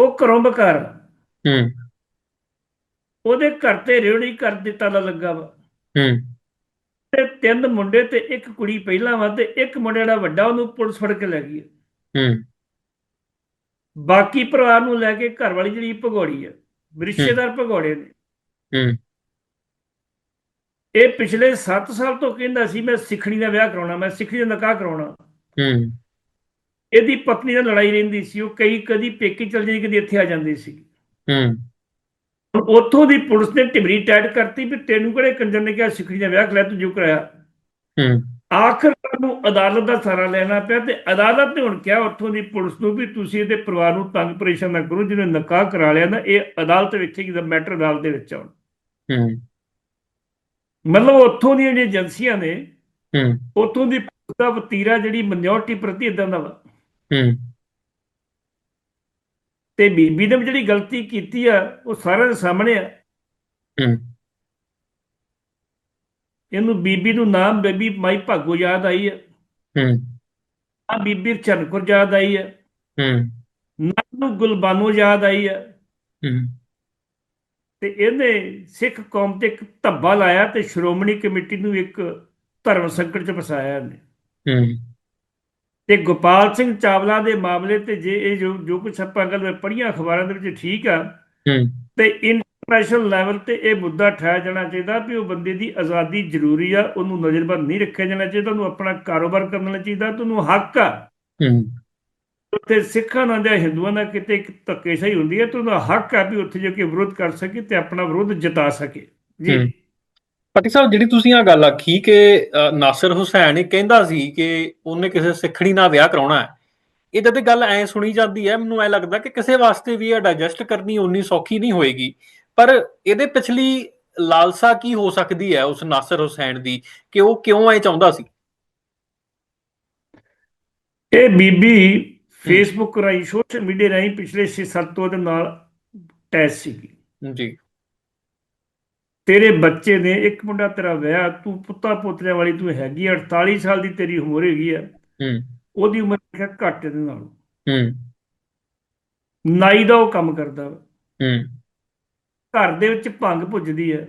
ਉਹ ਘਰੋਂ ਬਕਾਰ। ਹੂੰ। ਉਹਦੇ ਘਰ ਤੇ ਰੇੜੀ ਕਰ ਦਿੱਤਾ ਲੱਗਾ ਵਾ। ਹੂੰ। ਤੇ ਤਿੰਨ ਮੁੰਡੇ ਤੇ ਇੱਕ ਕੁੜੀ ਪਹਿਲਾਂ ਵਾ ਤੇ ਇੱਕ ਮੁੰਡਾ ਜਿਹੜਾ ਵੱਡਾ ਉਹਨੂੰ ਪੁਲਿਸ ਫੜ ਕੇ ਲੈ ਗਈ ਹੈ। ਬਾਕੀ ਪਰਿਵਾਰ ਨੂੰ ਲੈ ਕੇ ਘਰ ਵਾਲੀ ਜਿਹੜੀ ਭਗੌੜੀ ਆ ਰਿਸ਼ਤੇਦਾਰ ਭਗੌੜੇ ਨੇ। ਹੂੰ। ਇਹ ਪਿਛਲੇ 7 ਸਾਲ ਤੋਂ ਕਹਿੰਦਾ ਸੀ ਮੈਂ ਸਿੱਖਣੀ ਦਾ ਵਿਆਹ ਕਰਾਉਣਾ ਮੈਂ ਸਿੱਖਣੀ ਦਾ ਨਿਕਾਹ ਕਰਾਉਣਾ। ਹੂੰ। ਇਹਦੀ ਪਤਨੀ ਨਾਲ ਲੜਾਈ ਰਹਿੰਦੀ ਸੀ ਉਹ ਕਈ ਕਦੀ ਪੇਕੇ ਚਲ ਜਾਂਦੀ ਕਦੀ ਇੱਥੇ ਆ ਜਾਂਦੀ ਸੀ। ਹੂੰ। ਉੱਥੋਂ ਦੀ ਪੁਲਿਸ ਨੇ ਟਿਮਰੀ ਟੈਟ ਕਰਤੀ ਵੀ ਤੈਨੂੰ ਕਿਹੜੇ ਕੰਜਰ ਨੇ ਕਿਹਾ ਸਿੱਖਣੀ ਦਾ ਵਿਆਹ ਕਰਾ ਤੂੰ ਜੋ ਕਰਾਇਆ। ਹੂੰ। ਆਖਰ ਨੂੰ ਅਦਾਲਤ ਦਾ ਸਹਾਰਾ ਲੈਣਾ ਪਿਆ ਤੇ ਅਦਾਲਤ ਨੇ ਹੁਣ ਕਿਹਾ ਉੱਥੋਂ ਦੀ ਪੁਲਿਸ ਨੂੰ ਵੀ ਤੁਸੀਂ ਇਹਦੇ ਪਰਿਵਾਰ ਨੂੰ ਤੰਗ ਪਰੇਸ਼ਾਨ ਨਾ ਕਰੋ ਜਿਹਨੇ ਨਿਕਾਹ ਕਰਾ ਲਿਆ ਨਾ ਇਹ ਅਦਾਲਤ ਵੇਖੇਗੀ ਦਾ ਮੈਟਰ ਅਦਾਲਤ ਦੇ ਵਿੱਚ ਆਉਣ ਹੂੰ। ਮਤਲਬ ਉੱਥੋਂ ਦੀਆਂ ਜਿਹੜੀਆਂ ਏਜੰਸੀਆਂ ਨੇ ਹੂੰ। ਉੱਥੋਂ ਦੀ ਪੁਲਿਸ ਦਾ ਵਤੀਰਾ ਜਿਹੜੀ ਮਿਨੋਰਟੀ ਪ੍ਰਤੀ ਇਦਾਂ ਦਾ ਵਾ। ਹੂੰ। ਤੇ ਬੀਬੀ ਨੇ ਵੀ ਜਿਹੜੀ ਗਲਤੀ ਕੀਤੀ ਆ ਉਹ ਸਾਰਿਆਂ ਦੇ ਸਾਹਮਣੇ ਆ। ਹੂੰ। ਇਹਨੂੰ ਬੀਬੀ ਨੂੰ ਨਾਮ ਬੇਬੀ ਮਾਈ ਭਾਗੋ ਯਾਦ ਆਈ ਆ। ਹੂੰ। ਆ ਬੀਬੀ ਚਰਨਕੁਰ ਯਾਦ ਆਈ ਆ। ਹੂੰ। ਨਾ ਨੂੰ ਗੁਲਬਾਨੋ ਯਾਦ ਆਈ ਆ। ਹੂੰ। ਤੇ ਇਹਨੇ ਸਿੱਖ ਕੌਮ ਤੇ ਇੱਕ ਧੱਬਾ ਲਾਇਆ ਤੇ ਸ਼੍ਰੋਮਣੀ ਕਮੇਟੀ ਨੂੰ ਇੱਕ ਧਰਮ ਸੰਕਟ ਚ ਫਸਾਇਆ ਇਹਨੇ। ਹੂੰ। ਤੇ ਗੋਪਾਲ ਸਿੰਘ ਚਾਵਲਾ ਦੇ ਮਾਮਲੇ ਤੇ ਜੇ ਇਹ ਜੋ ਜੋ ਕੁਝ ਆਪਾਂ ਗੱਲ ਪੜ੍ਹੀਆਂ ਅਖਬਾਰਾਂ ਦੇ ਵਿੱਚ ਠੀਕ ਆ ਤੇ ਇੰਟਰਨੈਸ਼ਨਲ ਲੈਵਲ ਤੇ ਇਹ ਮੁੱਦਾ ਠਾਇਆ ਜਾਣਾ ਚਾਹੀਦਾ ਵੀ ਉਹ ਬੰਦੇ ਦੀ ਆਜ਼ਾਦੀ ਜ਼ਰੂਰੀ ਆ ਉਹਨੂੰ ਨਜ਼ਰਬੰਦ ਨਹੀਂ ਰੱਖਿਆ ਜਾਣਾ ਚਾਹੀਦਾ ਉਹਨੂੰ ਆਪਣਾ ਕਾਰੋਬਾਰ ਕਰਨਾ ਚਾਹੀਦਾ ਤੇ ਉਹਨੂੰ ਹੱਕ ਆ। ਉੱਥੇ ਸਿੱਖਾਂ ਨਾਲ ਜਾਂ ਹਿੰਦੂਆਂ ਨਾਲ ਕਿਤੇ ਇੱਕ ਧੱਕੇਸ਼ਾਹੀ ਹੁੰਦੀ ਹੈ ਤੇ ਉਹਦਾ ਹੱਕ ਆ ਵੀ ਉੱਥੇ ਜਾ ਕੇ ਵਿਰੋਧ ਕਰ ਸਕੇ ਤੇ ਆਪਣਾ ਵਿਰੋਧ ਜਤਾ ਸਕੇ। ਜੀ। ਪਟੀ ਸਾਹਿਬ ਜਿਹੜੀ ਤੁਸੀਂ ਆ ਗੱਲ ਆਖੀ ਕਿ ਨਾਸਿਰ ਹੁਸੈਨ ਇਹ ਕਹਿੰਦਾ ਸੀ ਕਿ ਉਹਨੇ ਕਿਸੇ ਸਿੱਖਣੀ ਨਾਲ ਵਿਆਹ ਕਰਾਉਣਾ ਹੈ ਇਹ ਜਦ ਗੱਲ ਐ ਸੁਣੀ ਜਾਂਦੀ ਹੈ ਮੈਨੂੰ ਐ ਲੱਗਦਾ ਕਿ ਕਿਸੇ ਵਾਸਤੇ ਵੀ ਇਹ ਡਾਈਜੈਸਟ ਕਰਨੀ ਉਨੀ ਸੌਖੀ ਨਹੀਂ ਹੋਏਗੀ। ਪਰ ਇਹਦੇ ਪਿਛਲੀ ਲਾਲਸਾ ਕੀ ਹੋ ਸਕਦੀ ਹੈ ਉਸ ਨਾਸਿਰ ਹੁਸੈਨ ਦੀ ਕਿ ਉਹ ਕਿਉਂ ਐ ਚਾਹੁੰਦਾ ਸੀ? ਇਹ ਬੀਬੀ ਫੇਸਬੁੱਕ ਰਾਹੀਂ ਸੋਸ਼ਲ ਮੀਡੀਆ ਰਾਹੀਂ ਪਿਛਲੇ 6-7 ਤੋਂ ਦੇ ਨਾਲ ਟੈਸ ਸੀਗੀ। ਜੀ। ਤੇਰੇ ਬੱਚੇ ਨੇ ਇੱਕ ਮੁੰਡਾ ਤੇਰਾ ਵਿਆਹ ਤੂੰ ਪੁੱਤਾ ਪੋਤਰਿਆਂ ਵਾਲੀ ਤੂੰ ਹੈਗੀ ਆ, 48 ਸਾਲ ਦੀ ਤੇਰੀ ਉਮਰ ਹੈਗੀ ਆ। ਹੂੰ। ਉਹਦੀ ਉਮਰ ਹੈ ਘੱਟ ਦੇ ਨਾਲ। ਹੂੰ। ਨਾਈ ਦਾ ਉਹ ਕੰਮ ਕਰਦਾ ਵਾ। ਹੂੰ। ਘਰ ਦੇ ਵਿੱਚ ਭੰਗ ਪੁੱਜਦੀ ਹੈ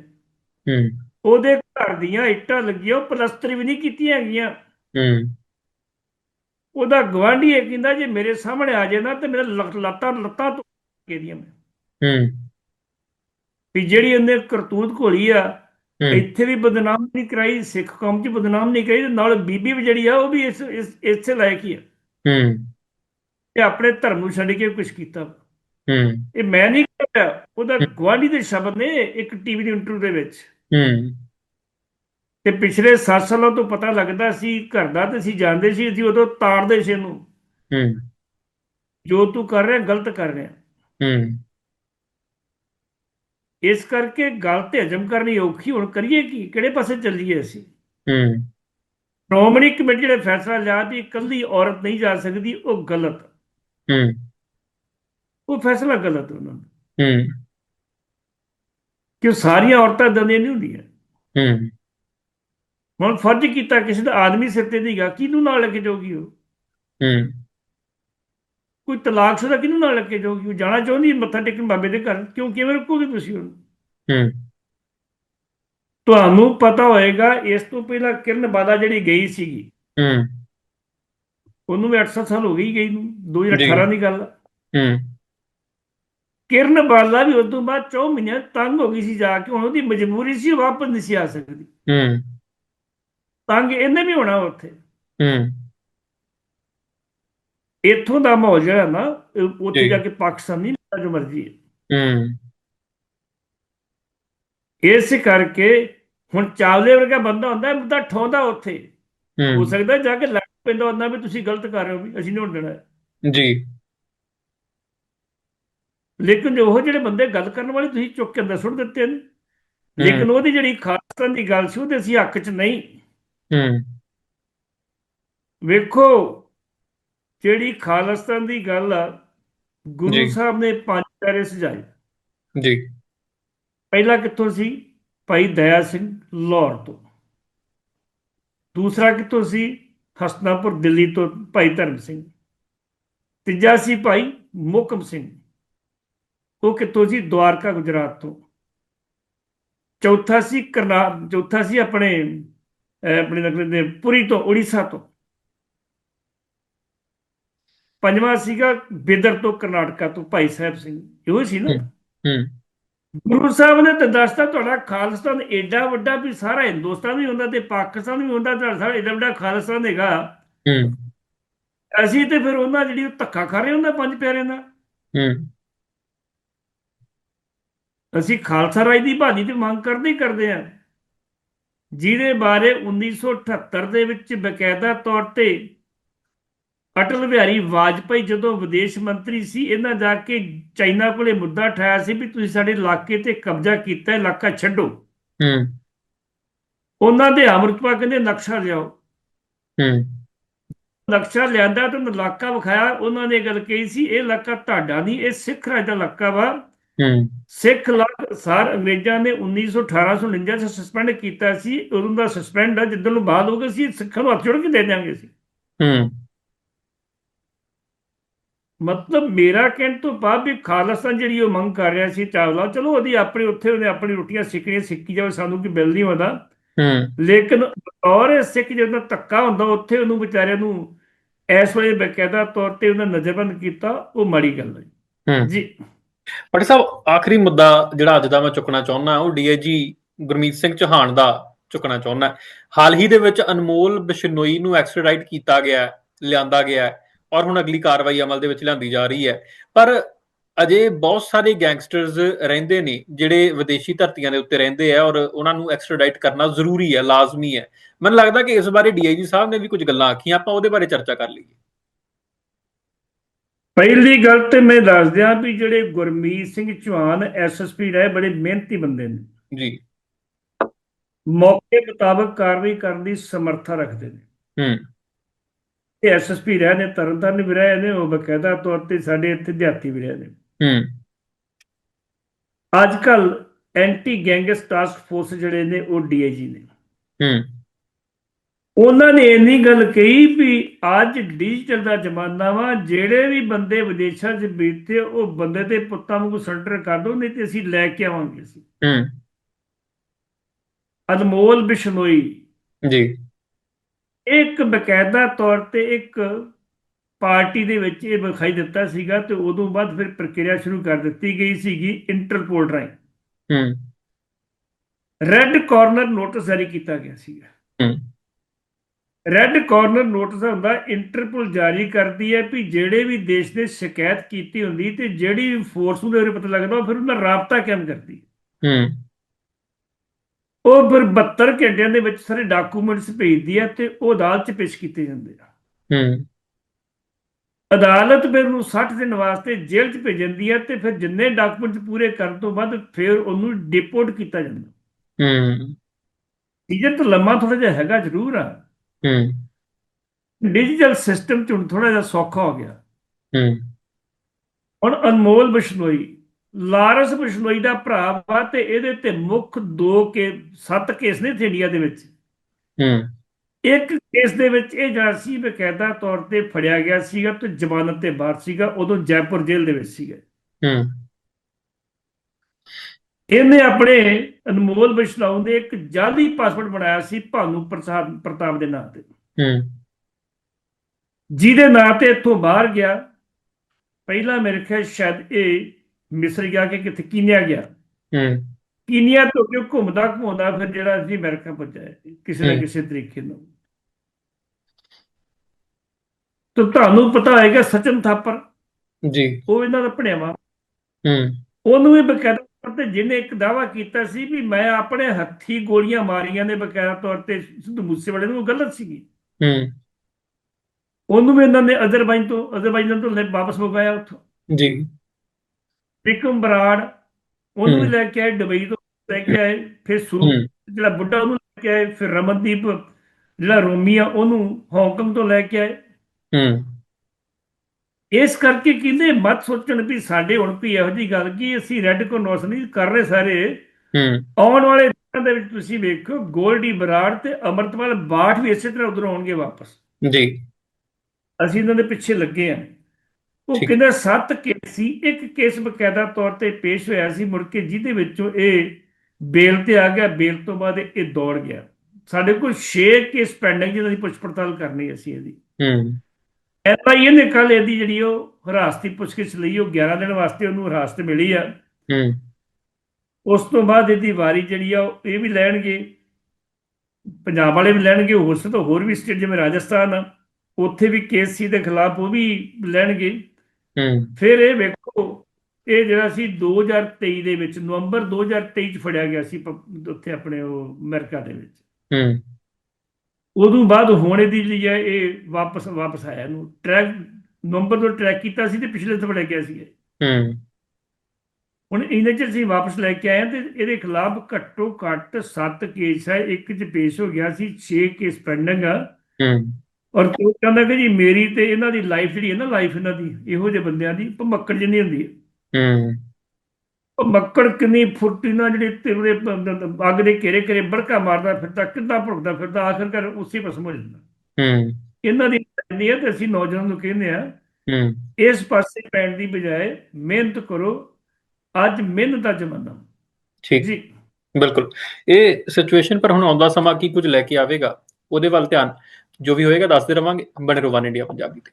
ਹੂੰ। ਉਹਦੇ ਘਰ ਦੀਆਂ ਇੱਟਾਂ ਲੱਗੀਆਂ ਉਹ ਪਲਸਤਰ ਵੀ ਨਹੀਂ ਕੀਤੀਆਂ ਹੈਗੀਆਂ। ਹੂੰ। ਉਹਦਾ ਗਵਾਂਢੀ ਇਹ ਕਹਿੰਦਾ ਜੇ ਮੇਰੇ ਸਾਹਮਣੇ ਆ ਜਾਏ ਨਾ ਤੇ ਮੇਰੇ ਲੱਤ- ਲੱਤਾਂ ਲੱਤਾਂ ਤੋਂ ਦੀਆਂ ਮੈਂ। ਹੂੰ। ਵੀ ਜਿਹੜੀ ਉਹਨੇ ਕਰਤੂਤ ਘੋਲੀ ਆ ਇੱਥੇ ਵੀ ਬਦਨਾਮ ਨਹੀਂ ਕਰਾਈ ਸਿੱਖ ਕੌਮ 'ਚ ਬਦਨਾਮ ਨਹੀਂ ਕਰਾਈ ਤੇ ਨਾਲ ਬੀਬੀ ਵੀ ਜਿਹੜੀ ਆ ਉਹ ਵੀ ਇਸ ਇਸ ਲਾਇਕ ਹੀ ਆ। ਹੂੰ। ਤੇ ਆਪਣੇ ਧਰਮ ਨੂੰ ਛੱਡ ਕੇ ਕੁਝ ਕੀਤਾ। ਹੂੰ। ਇਹ ਮੈਂ ਨਹੀਂ ਕਿਹਾ ਉਹਦਾ ਗਵਾਂਢੀ ਦੇ ਸ਼ਬਦ ਨੇ ਇੱਕ ਟੀਵੀ ਦੀ ਇੰਟਰਵਿਊ ਦੇ ਵਿੱਚ। ਹੂੰ। ਤੇ ਪਿਛਲੇ 7 ਸਾਲਾਂ ਤੋਂ ਪਤਾ ਲੱਗਦਾ ਸੀ ਘਰ ਦਾ ਤੇ ਅਸੀਂ ਜਾਣਦੇ ਸੀ ਅਸੀਂ ਉਦੋਂ ਤਾੜਦੇ ਸੀ ਇਹਨੂੰ। ਹੂੰ। ਜੋ ਤੂੰ ਕਰ ਰਿਹਾ ਗਲਤ ਕਰ ਰਿਹਾ। ਹੂੰ। ਇਸ ਕਰਕੇ ਗੱਲ ਤੇ ਹਜਮ ਕਰਨੀ ਔਖੀ ਹੁਣ ਕਰੀਏ ਕੀ? ਕਿਹੜੇ ਪਾਸੇ ਚੱਲੀਏ ਅਸੀਂ? ਹੂੰ। ਸ਼੍ਰੋਮਣੀ ਕਮੇਟੀ ਨੇ ਫੈਸਲਾ ਲਿਆ ਵੀ ਇਕੱਲੀ ਔਰਤ ਨਹੀਂ ਜਾ ਸਕਦੀ ਉਹ ਗਲਤ। ਹੂੰ। ਉਹ ਫੈਸਲਾ ਗਲਤ ਉਹਨਾਂ ਦਾ। ਹੂੰ। ਕਿ ਸਾਰੀਆਂ ਔਰਤਾਂ ਦੰਦੀਆਂ ਨਹੀਂ ਹੁੰਦੀਆਂ। ਹੂੰ। ਹੁਣ ਫਰਜ਼ ਕੀਤਾ ਕਿਸੇ ਦਾ ਆਦਮੀ ਸਿਰ ਤੇ ਦੀਗਾ ਕਿਹਨੂੰ ਨਾਲ ਲੈ ਕੇ ਜਾਊਗੀ ਉਹ? ਹੂੰ। ਕੋਈ ਤਲਾਕਸ਼ੁਦਾ ਕਿਹਨੂੰ ਨਾਲ ਲੈ ਕੇ ਜਾਊਗੀ? ਉਹ ਜਾਣਾ ਚਾਹੁੰਦੀ ਮੱਥਾ ਟੇਕਣ ਬਾਬੇ ਦੇ ਘਰ। ਕਿਉਂ ਕਿਵੇਂ ਰੱਖੋਗੇ ਤੁਸੀਂ ਉਹਨੂੰ? ਹੂੰ। ਤੁਹਾਨੂੰ ਪਤਾ ਹੋਏਗਾ ਇਸ ਤੋਂ ਪਹਿਲਾਂ ਕਿਰਨ ਬਾਦਾ ਜਿਹੜੀ ਗਈ ਸੀਗੀ ਹੂੰ। ਉਹਨੂੰ ਵੀ 8 ਸਾਲ ਹੋ ਗਈ ਗਈ ਨੂੰ 2018 ਦੀ ਗੱਲ। ਹੂੰ। ਕਿਰਨ ਬਾਲਾ ਵੀ ਉਸ ਤੋਂ ਬਾਅਦ 4 ਮਹੀਨੇ ਤੰਗ ਹੋ ਗਈ ਸੀ ਜਾ ਕੇ ਹੁਣ ਉਹਦੀ ਮਜਬੂਰੀ ਸੀ ਵਾਪਸ ਨਹੀਂ ਸੀ ਆ ਸਕਦੀ। ਹੂੰ। ਤੰਗ ਇਹਨੇ ਵੀ ਹੋਣਾ ਉੱਥੇ। ਹੂੰ। ਇੱਥੋਂ ਦਾ ਮਾਹੌਲ ਜਿਹੜਾ ਨਾ ਉੱਥੇ ਜੀ। ਕੇ ਪਾਕਿਸਤਾਨ ਨਹੀਂ ਲੱਗਦਾ ਜੋ ਮਰਜ਼ੀ ਹੈ। ਹੂੰ। ਇਸ ਕਰਕੇ ਹੁਣ ਚਾਵਲੇ ਵਰਗਾ ਬੰਦਾ ਹੁੰਦਾ ਬੰਦਾ ਠੋਂਦਾ ਉੱਥੇ। ਹੋ। ਸਕਦਾ ਜਾ ਕੇ ਲੱਗ ਪੈਂਦਾ ਉਹਨਾਂ ਵੀ ਤੁਸੀਂ ਗਲਤ ਕਰ ਰਹੇ ਹੋ ਵੀ ਅਸੀਂ ਨਹੀਂ ਹੋਣ ਦੇਣਾ। ਜੀ। ਲੇਕਿਨ ਉਹ ਜਿਹੜੇ ਬੰਦੇ ਗੱਲ ਕਰਨ ਵਾਲੇ ਤੁਸੀਂ ਚੁੱਕ ਕੇ ਅੰਦਰ ਸੁੱਟ ਦਿੱਤੇ ਨੇ। ਲੇਕਿਨ ਉਹਦੀ ਜਿਹੜੀ ਖਾਲਸਤਾਨ ਦੀ ਗੱਲ ਸੀ ਉਹਦੇ ਅਸੀਂ ਹੱਕ 'ਚ ਨਹੀਂ। ਹੂੰ। ਵੇਖੋ ਜਿਹੜੀ ਖਾਲਸਤਾਨ ਦੀ ਗੱਲ ਆ ਗੁਰੂ। ਸਾਹਿਬ ਨੇ ਪੰਜ ਪਿਆਰੇ ਸਜਾਏ। ਜੀ। ਪਹਿਲਾ ਕਿੱਥੋਂ ਸੀ? ਭਾਈ ਦਇਆ ਸਿੰਘ ਲਾਹੌਰ ਤੋਂ। ਦੂਸਰਾ ਕਿੱਥੋਂ ਸੀ? ਹਸਨਾਪੁਰ ਦਿੱਲੀ ਤੋਂ ਭਾਈ ਧਰਮ ਸਿੰਘ। ਤੀਜਾ ਸੀ ਭਾਈ ਮੋਕਮ ਸਿੰਘ। ਉਹ ਕਿੱਥੋਂ ਸੀ? ਦਵਾਰਕਾ ਗੁਜਰਾਤ ਤੋਂ। ਚੌਥਾ ਸੀ ਕਰਨਾ ਚੌਥਾ ਸੀ ਆਪਣੇ ਆਪਣੇ ਨਗਰ ਦੇ ਪੁਰੀ ਤੋਂ ਉੜੀਸਾ ਤੋਂ। ਪੰਜਵਾਂ ਸੀਗਾ ਬਿਦਰ ਤੋਂ ਕਰਨਾਟਕਾ ਤੋਂ ਭਾਈ ਸਾਹਿਬ ਸਿੰਘ। ਇਹੋ ਸੀ ਨਾ? ਹੂੰ ਗੁਰੂ ਸਾਹਿਬ ਨੇ ਤਾਂ ਦੱਸਤਾ ਤੁਹਾਡਾ ਖਾਲਿਸਤਾਨ ਏਡਾ ਵੱਡਾ ਵੀ ਸਾਰਾ ਹਿੰਦੁਸਤਾਨ ਵੀ ਹੁੰਦਾ ਤੇ ਪਾਕਿਸਤਾਨ ਵੀ ਹੁੰਦਾ ਤੁਹਾਡਾ ਸਾਰਾ ਏਡਾ ਵੱਡਾ ਖਾਲਿਸਤਾਨ ਹੈਗਾ। ਹੂੰ। ਅਸੀਂ ਤੇ ਫਿਰ ਉਹਨਾਂ ਜਿਹੜੀ ਉਹ ਧੱਕਾ ਖਾ ਰਹੇ ਉਹਨਾਂ ਪੰਜ ਪਿਆਰਿਆਂ ਦਾ ਹੂੰ। ਅਸੀਂ ਖਾਲਸਾ ਰਾਜ ਦੀ ਬਹਾਲੀ ਤੇ ਮੰਗ ਕਰਦੇ ਹੀ ਕਰਦੇ ਆ ਜਿਹਦੇ ਬਾਰੇ 1978 ਦੇ ਵਿੱਚ ਬਕਾਇਦਾ ਤੌਰ ਤੇ ਅਟਲ ਬਿਹਾਰੀ ਵਾਜਪਾਈ ਜਦੋਂ ਵਿਦੇਸ਼ ਮੰਤਰੀ ਸੀ ਇਹਨਾਂ ਜਾ ਕੇ ਚਾਈਨਾ ਕੋਲੇ ਮੁੱਦਾ ਉਠਾਇਆ ਸੀ ਵੀ ਤੁਸੀਂ ਸਾਡੇ ਇਲਾਕੇ ਤੇ ਕਬਜ਼ਾ ਕੀਤਾ ਇਲਾਕਾ ਛੱਡੋ। ਹੂੰ। ਉਹਨਾਂ ਦੇ ਅਮਰਤਪਾ ਕਹਿੰਦੇ ਨਕਸ਼ਾ ਲਿਆਓ। ਹੂੰ। ਨਕਸ਼ਾ ਲਿਆਂਦਾ ਤੇ ਇਲਾਕਾ ਵਿਖਾਇਆ ਉਹਨਾਂ ਨੇ ਗੱਲ ਕਹੀ ਸੀ ਇਹ ਇਲਾਕਾ ਤੁਹਾਡਾ ਨਹੀਂ ਇਹ ਸਿੱਖ ਰਾਜ ਦਾ ਇਲਾਕਾ ਵਾ। ਹੂੰ। ਸਿੱਖ ਲੱਗ ਸਾਰ ਅੰਗਰੇਜ਼ਾਂ ਨੇ 1918 ਚ ਸਸਪੈਂਡ ਕੀਤਾ ਸੀ ਉਦੋਂ ਦਾ ਸਸਪੈਂਡ ਆ ਜਿੱਦਣ ਨੂੰ ਬਾਅਦ ਹੋ ਗਈ ਸੀ ਸਿੱਖਾਂ ਨੂੰ ਹੱਥ ਜੋੜ ਕੇ ਦੇ ਦਿਆਂਗੇ ਸੀ ਹੂੰ। ਮਤਲਬ ਮੇਰਾ ਕਹਿਣ ਤੋਂ ਬਾਅਦ ਵੀ ਖਾਲਸਤਾਨ ਜਿਹੜੀ ਉਹ ਮੰਗ ਕਰ ਰਿਹਾ ਸੀ ਚਾਵਲਾ ਚਲੋ ਉਹਦੀ ਆਪਣੀ ਉੱਥੇ ਉਹਨੇ ਆਪਣੀ ਰੋਟੀਆਂ ਸਿੱਖਣੀਆਂ ਸਿੱਖੀ ਜਾਵੇ ਸਾਨੂੰ ਕੀ ਬਿੱਲ ਨਹੀਂ ਆਉਂਦਾ। ਹੂੰ। ਲੇਕਿਨ ਔਰ ਸਿੱਖ ਜਦੋਂ ਧੱਕਾ ਹੁੰਦਾ ਉੱਥੇ ਉਹਨੂੰ ਵਿਚਾਰਿਆਂ ਨੂੰ ਇਸ ਵੇਲੇ ਬਕਾਇਦਾ ਤੌਰ ਤੇ ਉਹਨਾਂ ਨਜ਼ਰਬੰਦ ਕੀਤਾ ਉਹ ਮਾੜੀ ਗੱਲ ਹੈ। ਜੀ। ਪਟੇ ਸਾਹਿਬ ਆਖਰੀ ਮੁੱਦਾ ਜਿਹੜਾ ਅੱਜ ਦਾ ਮੈਂ ਚੁੱਕਣਾ ਚਾਹੁੰਦਾ ਉਹ ਡੀਆਈਜੀ ਗੁਰਮੀਤ ਸਿੰਘ ਚੌਹਾਨ ਦਾ ਚੁੱਕਣਾ ਚਾਹੁੰਦਾ। ਹਾਲ ਹੀ ਦੇ ਵਿੱਚ ਅਨਮੋਲ ਬਿਸ਼ਨੋਈ ਨੂੰ ਐਕਸਟ੍ਰੈਡਾਈਟ ਕੀਤਾ ਗਿਆ ਲਿਆਂਦਾ ਗਿਆ ਹੈ। ਔਰ ਹੁਣ ਅਗਲੀ ਕਾਰਵਾਈ ਅਮਲ ਦੇ ਵਿੱਚ ਲਿਆਂਦੀ ਜਾ ਰਹੀ ਹੈ। ਪਰ ਅਜੇ ਬਹੁਤ ਸਾਰੇ ਗੈਂਗਸਟਰਸ ਰਹਿੰਦੇ ਨੇ ਜਿਹੜੇ ਵਿਦੇਸ਼ੀ ਧਰਤੀਆਂ ਦੇ ਉੱਤੇ ਰਹਿੰਦੇ ਆ ਔਰ ਉਹਨਾਂ ਨੂੰ ਐਕਸਟ੍ਰੈਡਾਈਟ ਕਰਨਾ ਜ਼ਰੂਰੀ ਹੈ ਲਾਜ਼ਮੀ ਹੈ। ਮੈਨੂੰ ਲੱਗਦਾ ਕਿ ਇਸ ਬਾਰੇ ਡੀਆਈਜੀ ਸਾਹਿਬ ਨੇ ਵੀ ਕੁਝ ਗੱਲਾਂ ਆਖੀਆਂ ਆਪਾਂ ਉਹਦੇ ਬਾਰੇ ਚਰਚਾ ਕਰ ਲਈਏ। ਪਹਿਲੀ ਗੱਲ ਤੇ ਮੈਂ ਦੱਸ ਦਿਆਂ ਵੀ ਜਿਹੜੇ ਗੁਰਮੀਤ ਸਿੰਘ ਚੌਹਾਨ ਐਸਐਸਪੀ ਰਹੇ ਬੜੇ ਮਿਹਨਤੀ ਬੰਦੇ ਨੇ। ਜੀ। ਮੌਕੇ ਮੁਤਾਬਕ ਕਾਰਵਾਈ ਕਰਨ ਦੀ ਸਮਰੱਥਾ ਰੱਖਦੇ ਨੇ। ਹੂੰ। ਐਸਐਸਪੀ ਰਹੇ ਨੇ ਤਰਨਤਾਰਨ ਵੀ ਰਹੇ ਨੇ ਉਹ ਬਕਾਇਦਾ ਤੌਰ ਤੇ ਸਾਡੇ ਇੱਥੇ ਦਿਹਾਤੀ ਵੀ ਰਹੇ ਨੇ। ਹੂੰ। ਅੱਜ ਕੱਲ ਐਂਟੀ ਗੈਂਗਸ ਟਾਸਕ ਫੋਰਸ ਜਿਹੜੇ ਨੇ ਉਹ ਡੀਆਈਜੀ ਨੇ। ਹੂੰ। ਉਹਨਾਂ ਨੇ ਇੰਨੀ ਗੱਲ ਕਹੀ ਵੀ ਅੱਜ ਡਿਜੀਟਲ ਦਾ ਜ਼ਮਾਨਾ ਵਾ ਜਿਹੜੇ ਵੀ ਬੰਦੇ ਵਿਦੇਸ਼ਾਂ 'ਚ ਬੀਤੇ ਉਹ ਬੰਦੇ ਤੇ ਪੁੱਤਾਂ ਵਾਂਗੂ ਸਰੈਂਡਰ ਕਰ ਦੋ ਨਹੀਂ ਤੇ ਅਸੀਂ ਲੈ ਕੇ ਆਵਾਂਗੇ ਅਸੀਂ। ਹੂੰ। ਅਨਮੋਲ ਬਿਸ਼ਨੋਈ ਜੀ। ਇੱਕ ਬਕਾਇਦਾ ਤੌਰ ਤੇ ਇੱਕ ਪਾਰਟੀ ਦੇ ਵਿੱਚ ਇਹ ਵਿਖਾਈ ਦਿੱਤਾ ਸੀਗਾ ਤੇ ਉਦੋਂ ਬਾਅਦ ਫਿਰ ਪ੍ਰਕਿਰਿਆ ਸ਼ੁਰੂ ਕਰ ਦਿੱਤੀ ਗਈ ਸੀਗੀ ਇੰਟਰਪੋਲ ਰਾਹੀਂ। ਹੂੰ। ਰੈੱਡ ਕਾਰਨਰ ਨੋਟਿਸ ਜਾਰੀ ਕੀਤਾ ਗਿਆ ਸੀਗਾ। ਹੂੰ। ਰੈੱਡ ਕਾਰਨਰ ਨੋਟਿਸ ਹੁੰਦਾ ਇੰਟਰਪੋਲ ਜਾਰੀ ਕਰਦੀ ਹੈ ਵੀ ਜਿਹੜੇ ਵੀ ਦੇਸ਼ ਨੇ ਸ਼ਿਕਾਇਤ ਕੀਤੀ ਹੁੰਦੀ ਤੇ ਜਿਹੜੀ ਫੋਰਸ ਨੂੰ ਉਹਦੇ ਪਤਾ ਲੱਗਦਾ ਫਿਰ ਉਹਨਾਂ ਰਾਬਤਾ ਕਾਇਮ ਕਰਦੀ ਹੂੰ। ਉਹ ਫਿਰ 72 ਘੰਟਿਆਂ ਦੇ ਵਿੱਚ ਸਾਰੇ ਡਾਕੂਮੈਂਟਸ ਭੇਜਦੀ ਹੈ ਤੇ ਉਹ ਅਦਾਲਤ 'ਚ ਪੇਸ਼ ਕੀਤੇ ਜਾਂਦੇ ਆ। ਹੂੰ। ਅਦਾਲਤ ਫਿਰ ਉਹਨੂੰ 60 ਦਿਨ ਵਾਸਤੇ ਜੇਲ੍ਹ 'ਚ ਭੇਜਦੀ ਹੈ ਤੇ ਫਿਰ ਜਿੰਨੇ ਡਾਕੂਮੈਂਟਸ ਪੂਰੇ ਕਰਨ ਤੋਂ ਬਾਅਦ ਫਿਰ ਉਹਨੂੰ ਡਿਪੋਰਟ ਕੀਤਾ ਜਾਂਦਾ। ਹੂੰ। ਸੀਜ਼ਨ ਤਾਂ ਲੰਮਾ ਥੋੜਾ ਜਿਹਾ ਹੈਗਾ ਜ਼ਰੂਰ ਆ। ਹੂੰ। ਡਿਜੀਟਲ ਸਿਸਟਮ 'ਚ ਹੁਣ ਥੋੜਾ ਜਿਹਾ ਸੌਖਾ ਹੋ ਗਿਆ। ਹੂੰ। ਹੁਣ ਅਨਮੋਲ ਬਿਸ਼ਨੋਈ ਲਾਰੈਂਸ ਬਿਸ਼ਨੋਈ ਦਾ ਭਰਾ ਵਾ ਤੇ ਇਹਦੇ ਤੇ ਮੁੱਖ ਦੋ ਕੇ ਸੱਤ ਕੇਸ ਨੇ ਇੰਡੀਆ ਦੇ ਵਿੱਚ। ਹੂੰ। ਇੱਕ ਕੇਸ ਦੇ ਵਿੱਚ ਇਹ ਜਿਹੜਾ ਸੀ ਬਕਾਇਦਾ ਤੌਰ ਤੇ ਫੜਿਆ ਗਿਆ ਸੀਗਾ ਤੇ ਜ਼ਮਾਨਤ ਤੇ ਬਾਹਰ ਸੀਗਾ ਉਦੋਂ ਜੈਪੁਰ ਜੇਲ੍ਹ ਦੇ ਵਿੱਚ ਸੀਗਾ। ਹੂੰ। ਇਹਨੇ ਆਪਣੇ ਅਨਮੋਲ ਬਿਸ਼ਨੋਈ ਦੇ ਇੱਕ ਜਾਲੀ ਪਾਸਪੋਰਟ ਬਣਾਇਆ ਸੀ ਭਾਨੂ ਪ੍ਰਸਾਦ ਪ੍ਰਤਾਪ ਦੇ ਨਾਂ ਤੇ। ਹੂੰ। ਜਿਹਦੇ ਨਾਂ ਤੇ ਇੱਥੋਂ ਬਾਹਰ ਗਿਆ। ਪਹਿਲਾਂ ਮੇਰੇ ਖਿਆਲ ਸ਼ਾਇਦ ਇਹ ਮਿਸਰ ਗਿਆ ਕਿ ਕਿਤੇ ਕੀਨੀਆ ਗਿਆ। ਹੂੰ। ਕੀਨੀਆ ਤੋਂ ਕਿ ਘੁੰਮਦਾ ਘੁੰਮਦਾ ਫਿਰ ਜਿਹੜਾ ਅਸੀਂ ਅਮਰੀਕਾ ਪਹੁੰਚਿਆ ਕਿਸੇ ਨਾ। ਕਿਸੇ ਤਰੀਕੇ ਨਾਲ। ਤਾਂ ਤੁਹਾਨੂੰ ਪਤਾ ਹੋਏਗਾ ਸਚਨ ਥਾਪਰ? ਜੀ। ਉਹ ਇਹਨਾਂ ਦਾ ਭਣੇਵਾ ਹੂੰ। ਉਹਨੂੰ ਵੀ ਬਕਾਇਦਾ ਤੌਰ ਤੇ ਜਿਹਨੇ ਇੱਕ ਦਾਵਾ ਕੀਤਾ ਸੀ ਵੀ ਮੈਂ ਆਪਣੇ ਹੱਥੀ ਗੋਲੀਆਂ ਮਾਰੀਆਂ ਨੇ ਬਕਾਇਦਾ ਤੌਰ ਤੇ ਸਿੱਧੂ ਮੂਸੇਵਾਲੇ ਨੂੰ ਗਲਤ ਸੀਗੀ। ਹੂੰ। ਉਹਨੂੰ ਵੀ ਇਹਨਾਂ ਨੇ ਅਜ਼ਰਬਾਈਜਾਨ ਤੋਂ ਅਜ਼ਰਬਾਈਜਾਨ ਤੋਂ ਲੈ ਵਾਪਸ ਮੰਗਾਇਆ ਉੱਥੋਂ। ਜੀ। ਵਿਕਰਮ ਬਰਾੜ ਉਹਨੂੰ ਵੀ। ਲੈ ਕੇ ਆਏ ਦੁਬਈ ਤੋਂ ਲੈ ਕੇ ਆਏ ਫਿਰ ਹੂੰ। ਜਿਹੜਾ ਬੁੱਢਾ ਉਹਨੂੰ ਲੈ ਕੇ ਆਏ ਫਿਰ ਰਮਨਦੀਪ ਜਿਹੜਾ ਰੋਮੀ ਆ ਉਹਨੂੰ ਹਾਂਗਕਾਂਗ ਤੋਂ ਲੈ ਕੇ ਆਏ। ਹੂੰ। ਇਸ ਕਰਕੇ ਕਹਿੰਦੇ ਮਤ ਸੋਚਣ ਵੀ ਸਾਡੇ ਹੁਣ ਵੀ ਇਹੋ ਜੀ ਗੱਲ ਕਿ ਅਸੀਂ ਰੈੱਡ ਕ੍ਰੋਸ ਨਹੀਂ ਕਰ ਰਹੇ ਸਾਰੇ। ਹੂੰ। ਆਉਣ ਵਾਲੇ ਦਿਨਾਂ ਦੇ ਵਿੱਚ ਤੁਸੀਂ ਵੇਖੋ ਗੋਲਡੀ ਬਰਾੜ ਤੇ ਅਮਰਤਪਾਲ ਬਾਠ ਵੀ ਇਸੇ ਤਰ੍ਹਾਂ ਉਧਰ ਆਉਣਗੇ ਵਾਪਸ। ਜੀ। ਅਸੀਂ ਇਹਨਾਂ ਦੇ ਪਿੱਛੇ ਲੱਗੇ ਆ ਉਹ। ਕਹਿੰਦਾ ਸੱਤ ਕੇਸ ਸੀ ਇੱਕ ਕੇਸ ਬਕਾਇਦਾ ਤੌਰ ਤੇ ਪੇਸ਼ ਹੋਇਆ ਸੀ ਮੁੜ ਕੇ ਜਿਹਦੇ ਵਿੱਚੋਂ ਇਹ ਬੇਲ ਤੇ ਆ ਗਿਆ ਬੇਲ ਤੋਂ ਬਾਅਦ ਇਹ ਦੌੜ ਗਿਆ। ਸਾਡੇ ਕੋਲ 6 ਕੇਸ ਪੈਂਡਿੰਗ ਜਿਹਨਾਂ ਦੀ ਪੁੱਛ ਪੜਤਾਲ ਕਰਨੀ ਅਸੀਂ ਇਹਦੀ। ਹੂੰ। ਐਫਆਈਏ ਨੇ ਕੱਲ ਇਹਦੀ ਜਿਹੜੀ ਉਹ ਹਿਰਾਸਤੀ ਪੁੱਛਗਿੱਛ ਲਈ ਉਹ 11 ਦਿਨ ਵਾਸਤੇ ਉਹਨੂੰ ਹਿਰਾਸਤ ਮਿਲੀ ਆ। ਹੂੰ। ਉਸ ਤੋਂ ਬਾਅਦ ਇਹਦੀ ਵਾਰੀ ਜਿਹੜੀ ਆ ਉਹ ਇਹ ਵੀ ਲੈਣਗੇ ਪੰਜਾਬ ਵਾਲੇ ਵੀ ਲੈਣਗੇ ਹੋਰ ਸੇ ਤਾਂ ਹੋਰ ਵੀ ਸਟੇਟ ਜਿਵੇਂ ਰਾਜਸਥਾਨ ਉੱਥੇ ਵੀ ਕੇਸ ਸੀ ਦੇ ਖਿਲਾਫ ਉਹ ਵੀ ਲੈਣਗੇ। ਫਿਰ ਇਹ ਵੇਖੋ ਇਹ ਜਿਹੜਾ ਸੀ 2023 ਦੇ ਵਿੱਚ ਨਵੰਬਰ 2023 ਚ ਫੜਿਆ ਗਿਆ ਸੀ ਉੱਥੇ ਆਪਣੇ ਉਹ ਅਮਰੀਕਾ ਦੇ ਵਿੱਚ। ਹੂੰ। ਉਦੋਂ ਬਾਅਦ ਹੁਣ ਜਿਹੜੀ ਹੈ ਇਹ ਵਾਪਸ ਵਾਪਸ ਆਇਆ ਇਹਨੂੰ। ਟਰੈਕ ਨਵੰਬਰ ਤੋਂ ਟਰੈਕ ਕੀਤਾ ਸੀ ਤੇ ਪਿਛਲੇ ਤੋਂ ਫੜਿਆ ਗਿਆ ਸੀ। ਹੂੰ। ਹੁਣ ਇਹਨਾਂ ਚ ਅਸੀਂ ਵਾਪਸ ਲੈ ਕੇ ਆਏ ਹਾਂ ਤੇ ਇਹਦੇ ਖਿਲਾਫ ਘੱਟੋ ਘੱਟ 7 ਕੇਸ ਹੈ। ਇੱਕ ਚ ਪੇਸ਼ ਹੋ ਗਿਆ ਸੀ 6 ਕੇਸ ਪੈਂਡਿੰਗ ਆ। ਹੂੰ। ਔਰ ਉਹ ਕਹਿੰਦਾ ਕਿ ਜੀ ਮੇਰੀ ਤੇ ਇਹਨਾਂ ਦੀ ਲਾਈਫ ਜਿਹੜੀ ਹੈ ਨਾ ਲਾਈਫ ਇਹਨਾਂ ਦੀ ਇਹੋ ਜਿਹੇ ਬੰਦਿਆਂ ਦੀ ਭਮੱਕੜ ਜਿੰਨੀ ਹੁੰਦੀ ਹੈ। ਹੂੰ। ਭਮੱਕੜ ਕਿੰਨੀ ਫੁਰਤੀ ਨਾਲ ਜਿਹੜੇ ਤਿਰਦੇ ਅੱਗ ਦੇ ਘੇਰੇ ਘੇਰੇ ਬੜਕਾ ਮਾਰਦਾ ਫਿਰਦਾ ਕਿੱਦਾਂ ਭੁਗਦਾ ਫਿਰਦਾ ਆਖਿਰਕਾਰ ਉਸੇ ਭਸਮ ਹੋ ਜਾਂਦਾ। ਹੂੰ। ਇਹਨਾਂ ਦੀ ਨੀਅਤ ਤੇ ਅਸੀਂ ਨੌਜਵਾਨਾਂ ਨੂੰ ਕਹਿੰਦੇ ਆ ਹੂੰ। ਇਸ ਪਾਸੇ ਪੈਣ ਦੀ ਬਜਾਏ ਮਿਹਨਤ ਕਰੋ ਅੱਜ ਮਿਹਨਤ ਦਾ ਜ਼ਮਾਨਾ। ਠੀਕ। ਜੀ। ਬਿਲਕੁਲ। ਇਹ ਸਿਚੁਏਸ਼ਨ ਪਰ ਹੁਣ ਆਉਂਦਾ ਸਮਾਂ ਕੀ ਕੁਝ ਲੈ ਕੇ ਆਵੇਗਾ ਉਹਦੇ ਵੱਲ ਧਿਆਨ। ਜੋ ਵੀ ਹੋਏਗਾ ਦੱਸਦੇ ਰਵਾਂਗੇ। ਬਣੇ ਰਹੋ ਵਨ ਇੰਡੀਆ ਪੰਜਾਬੀ ਤੇ।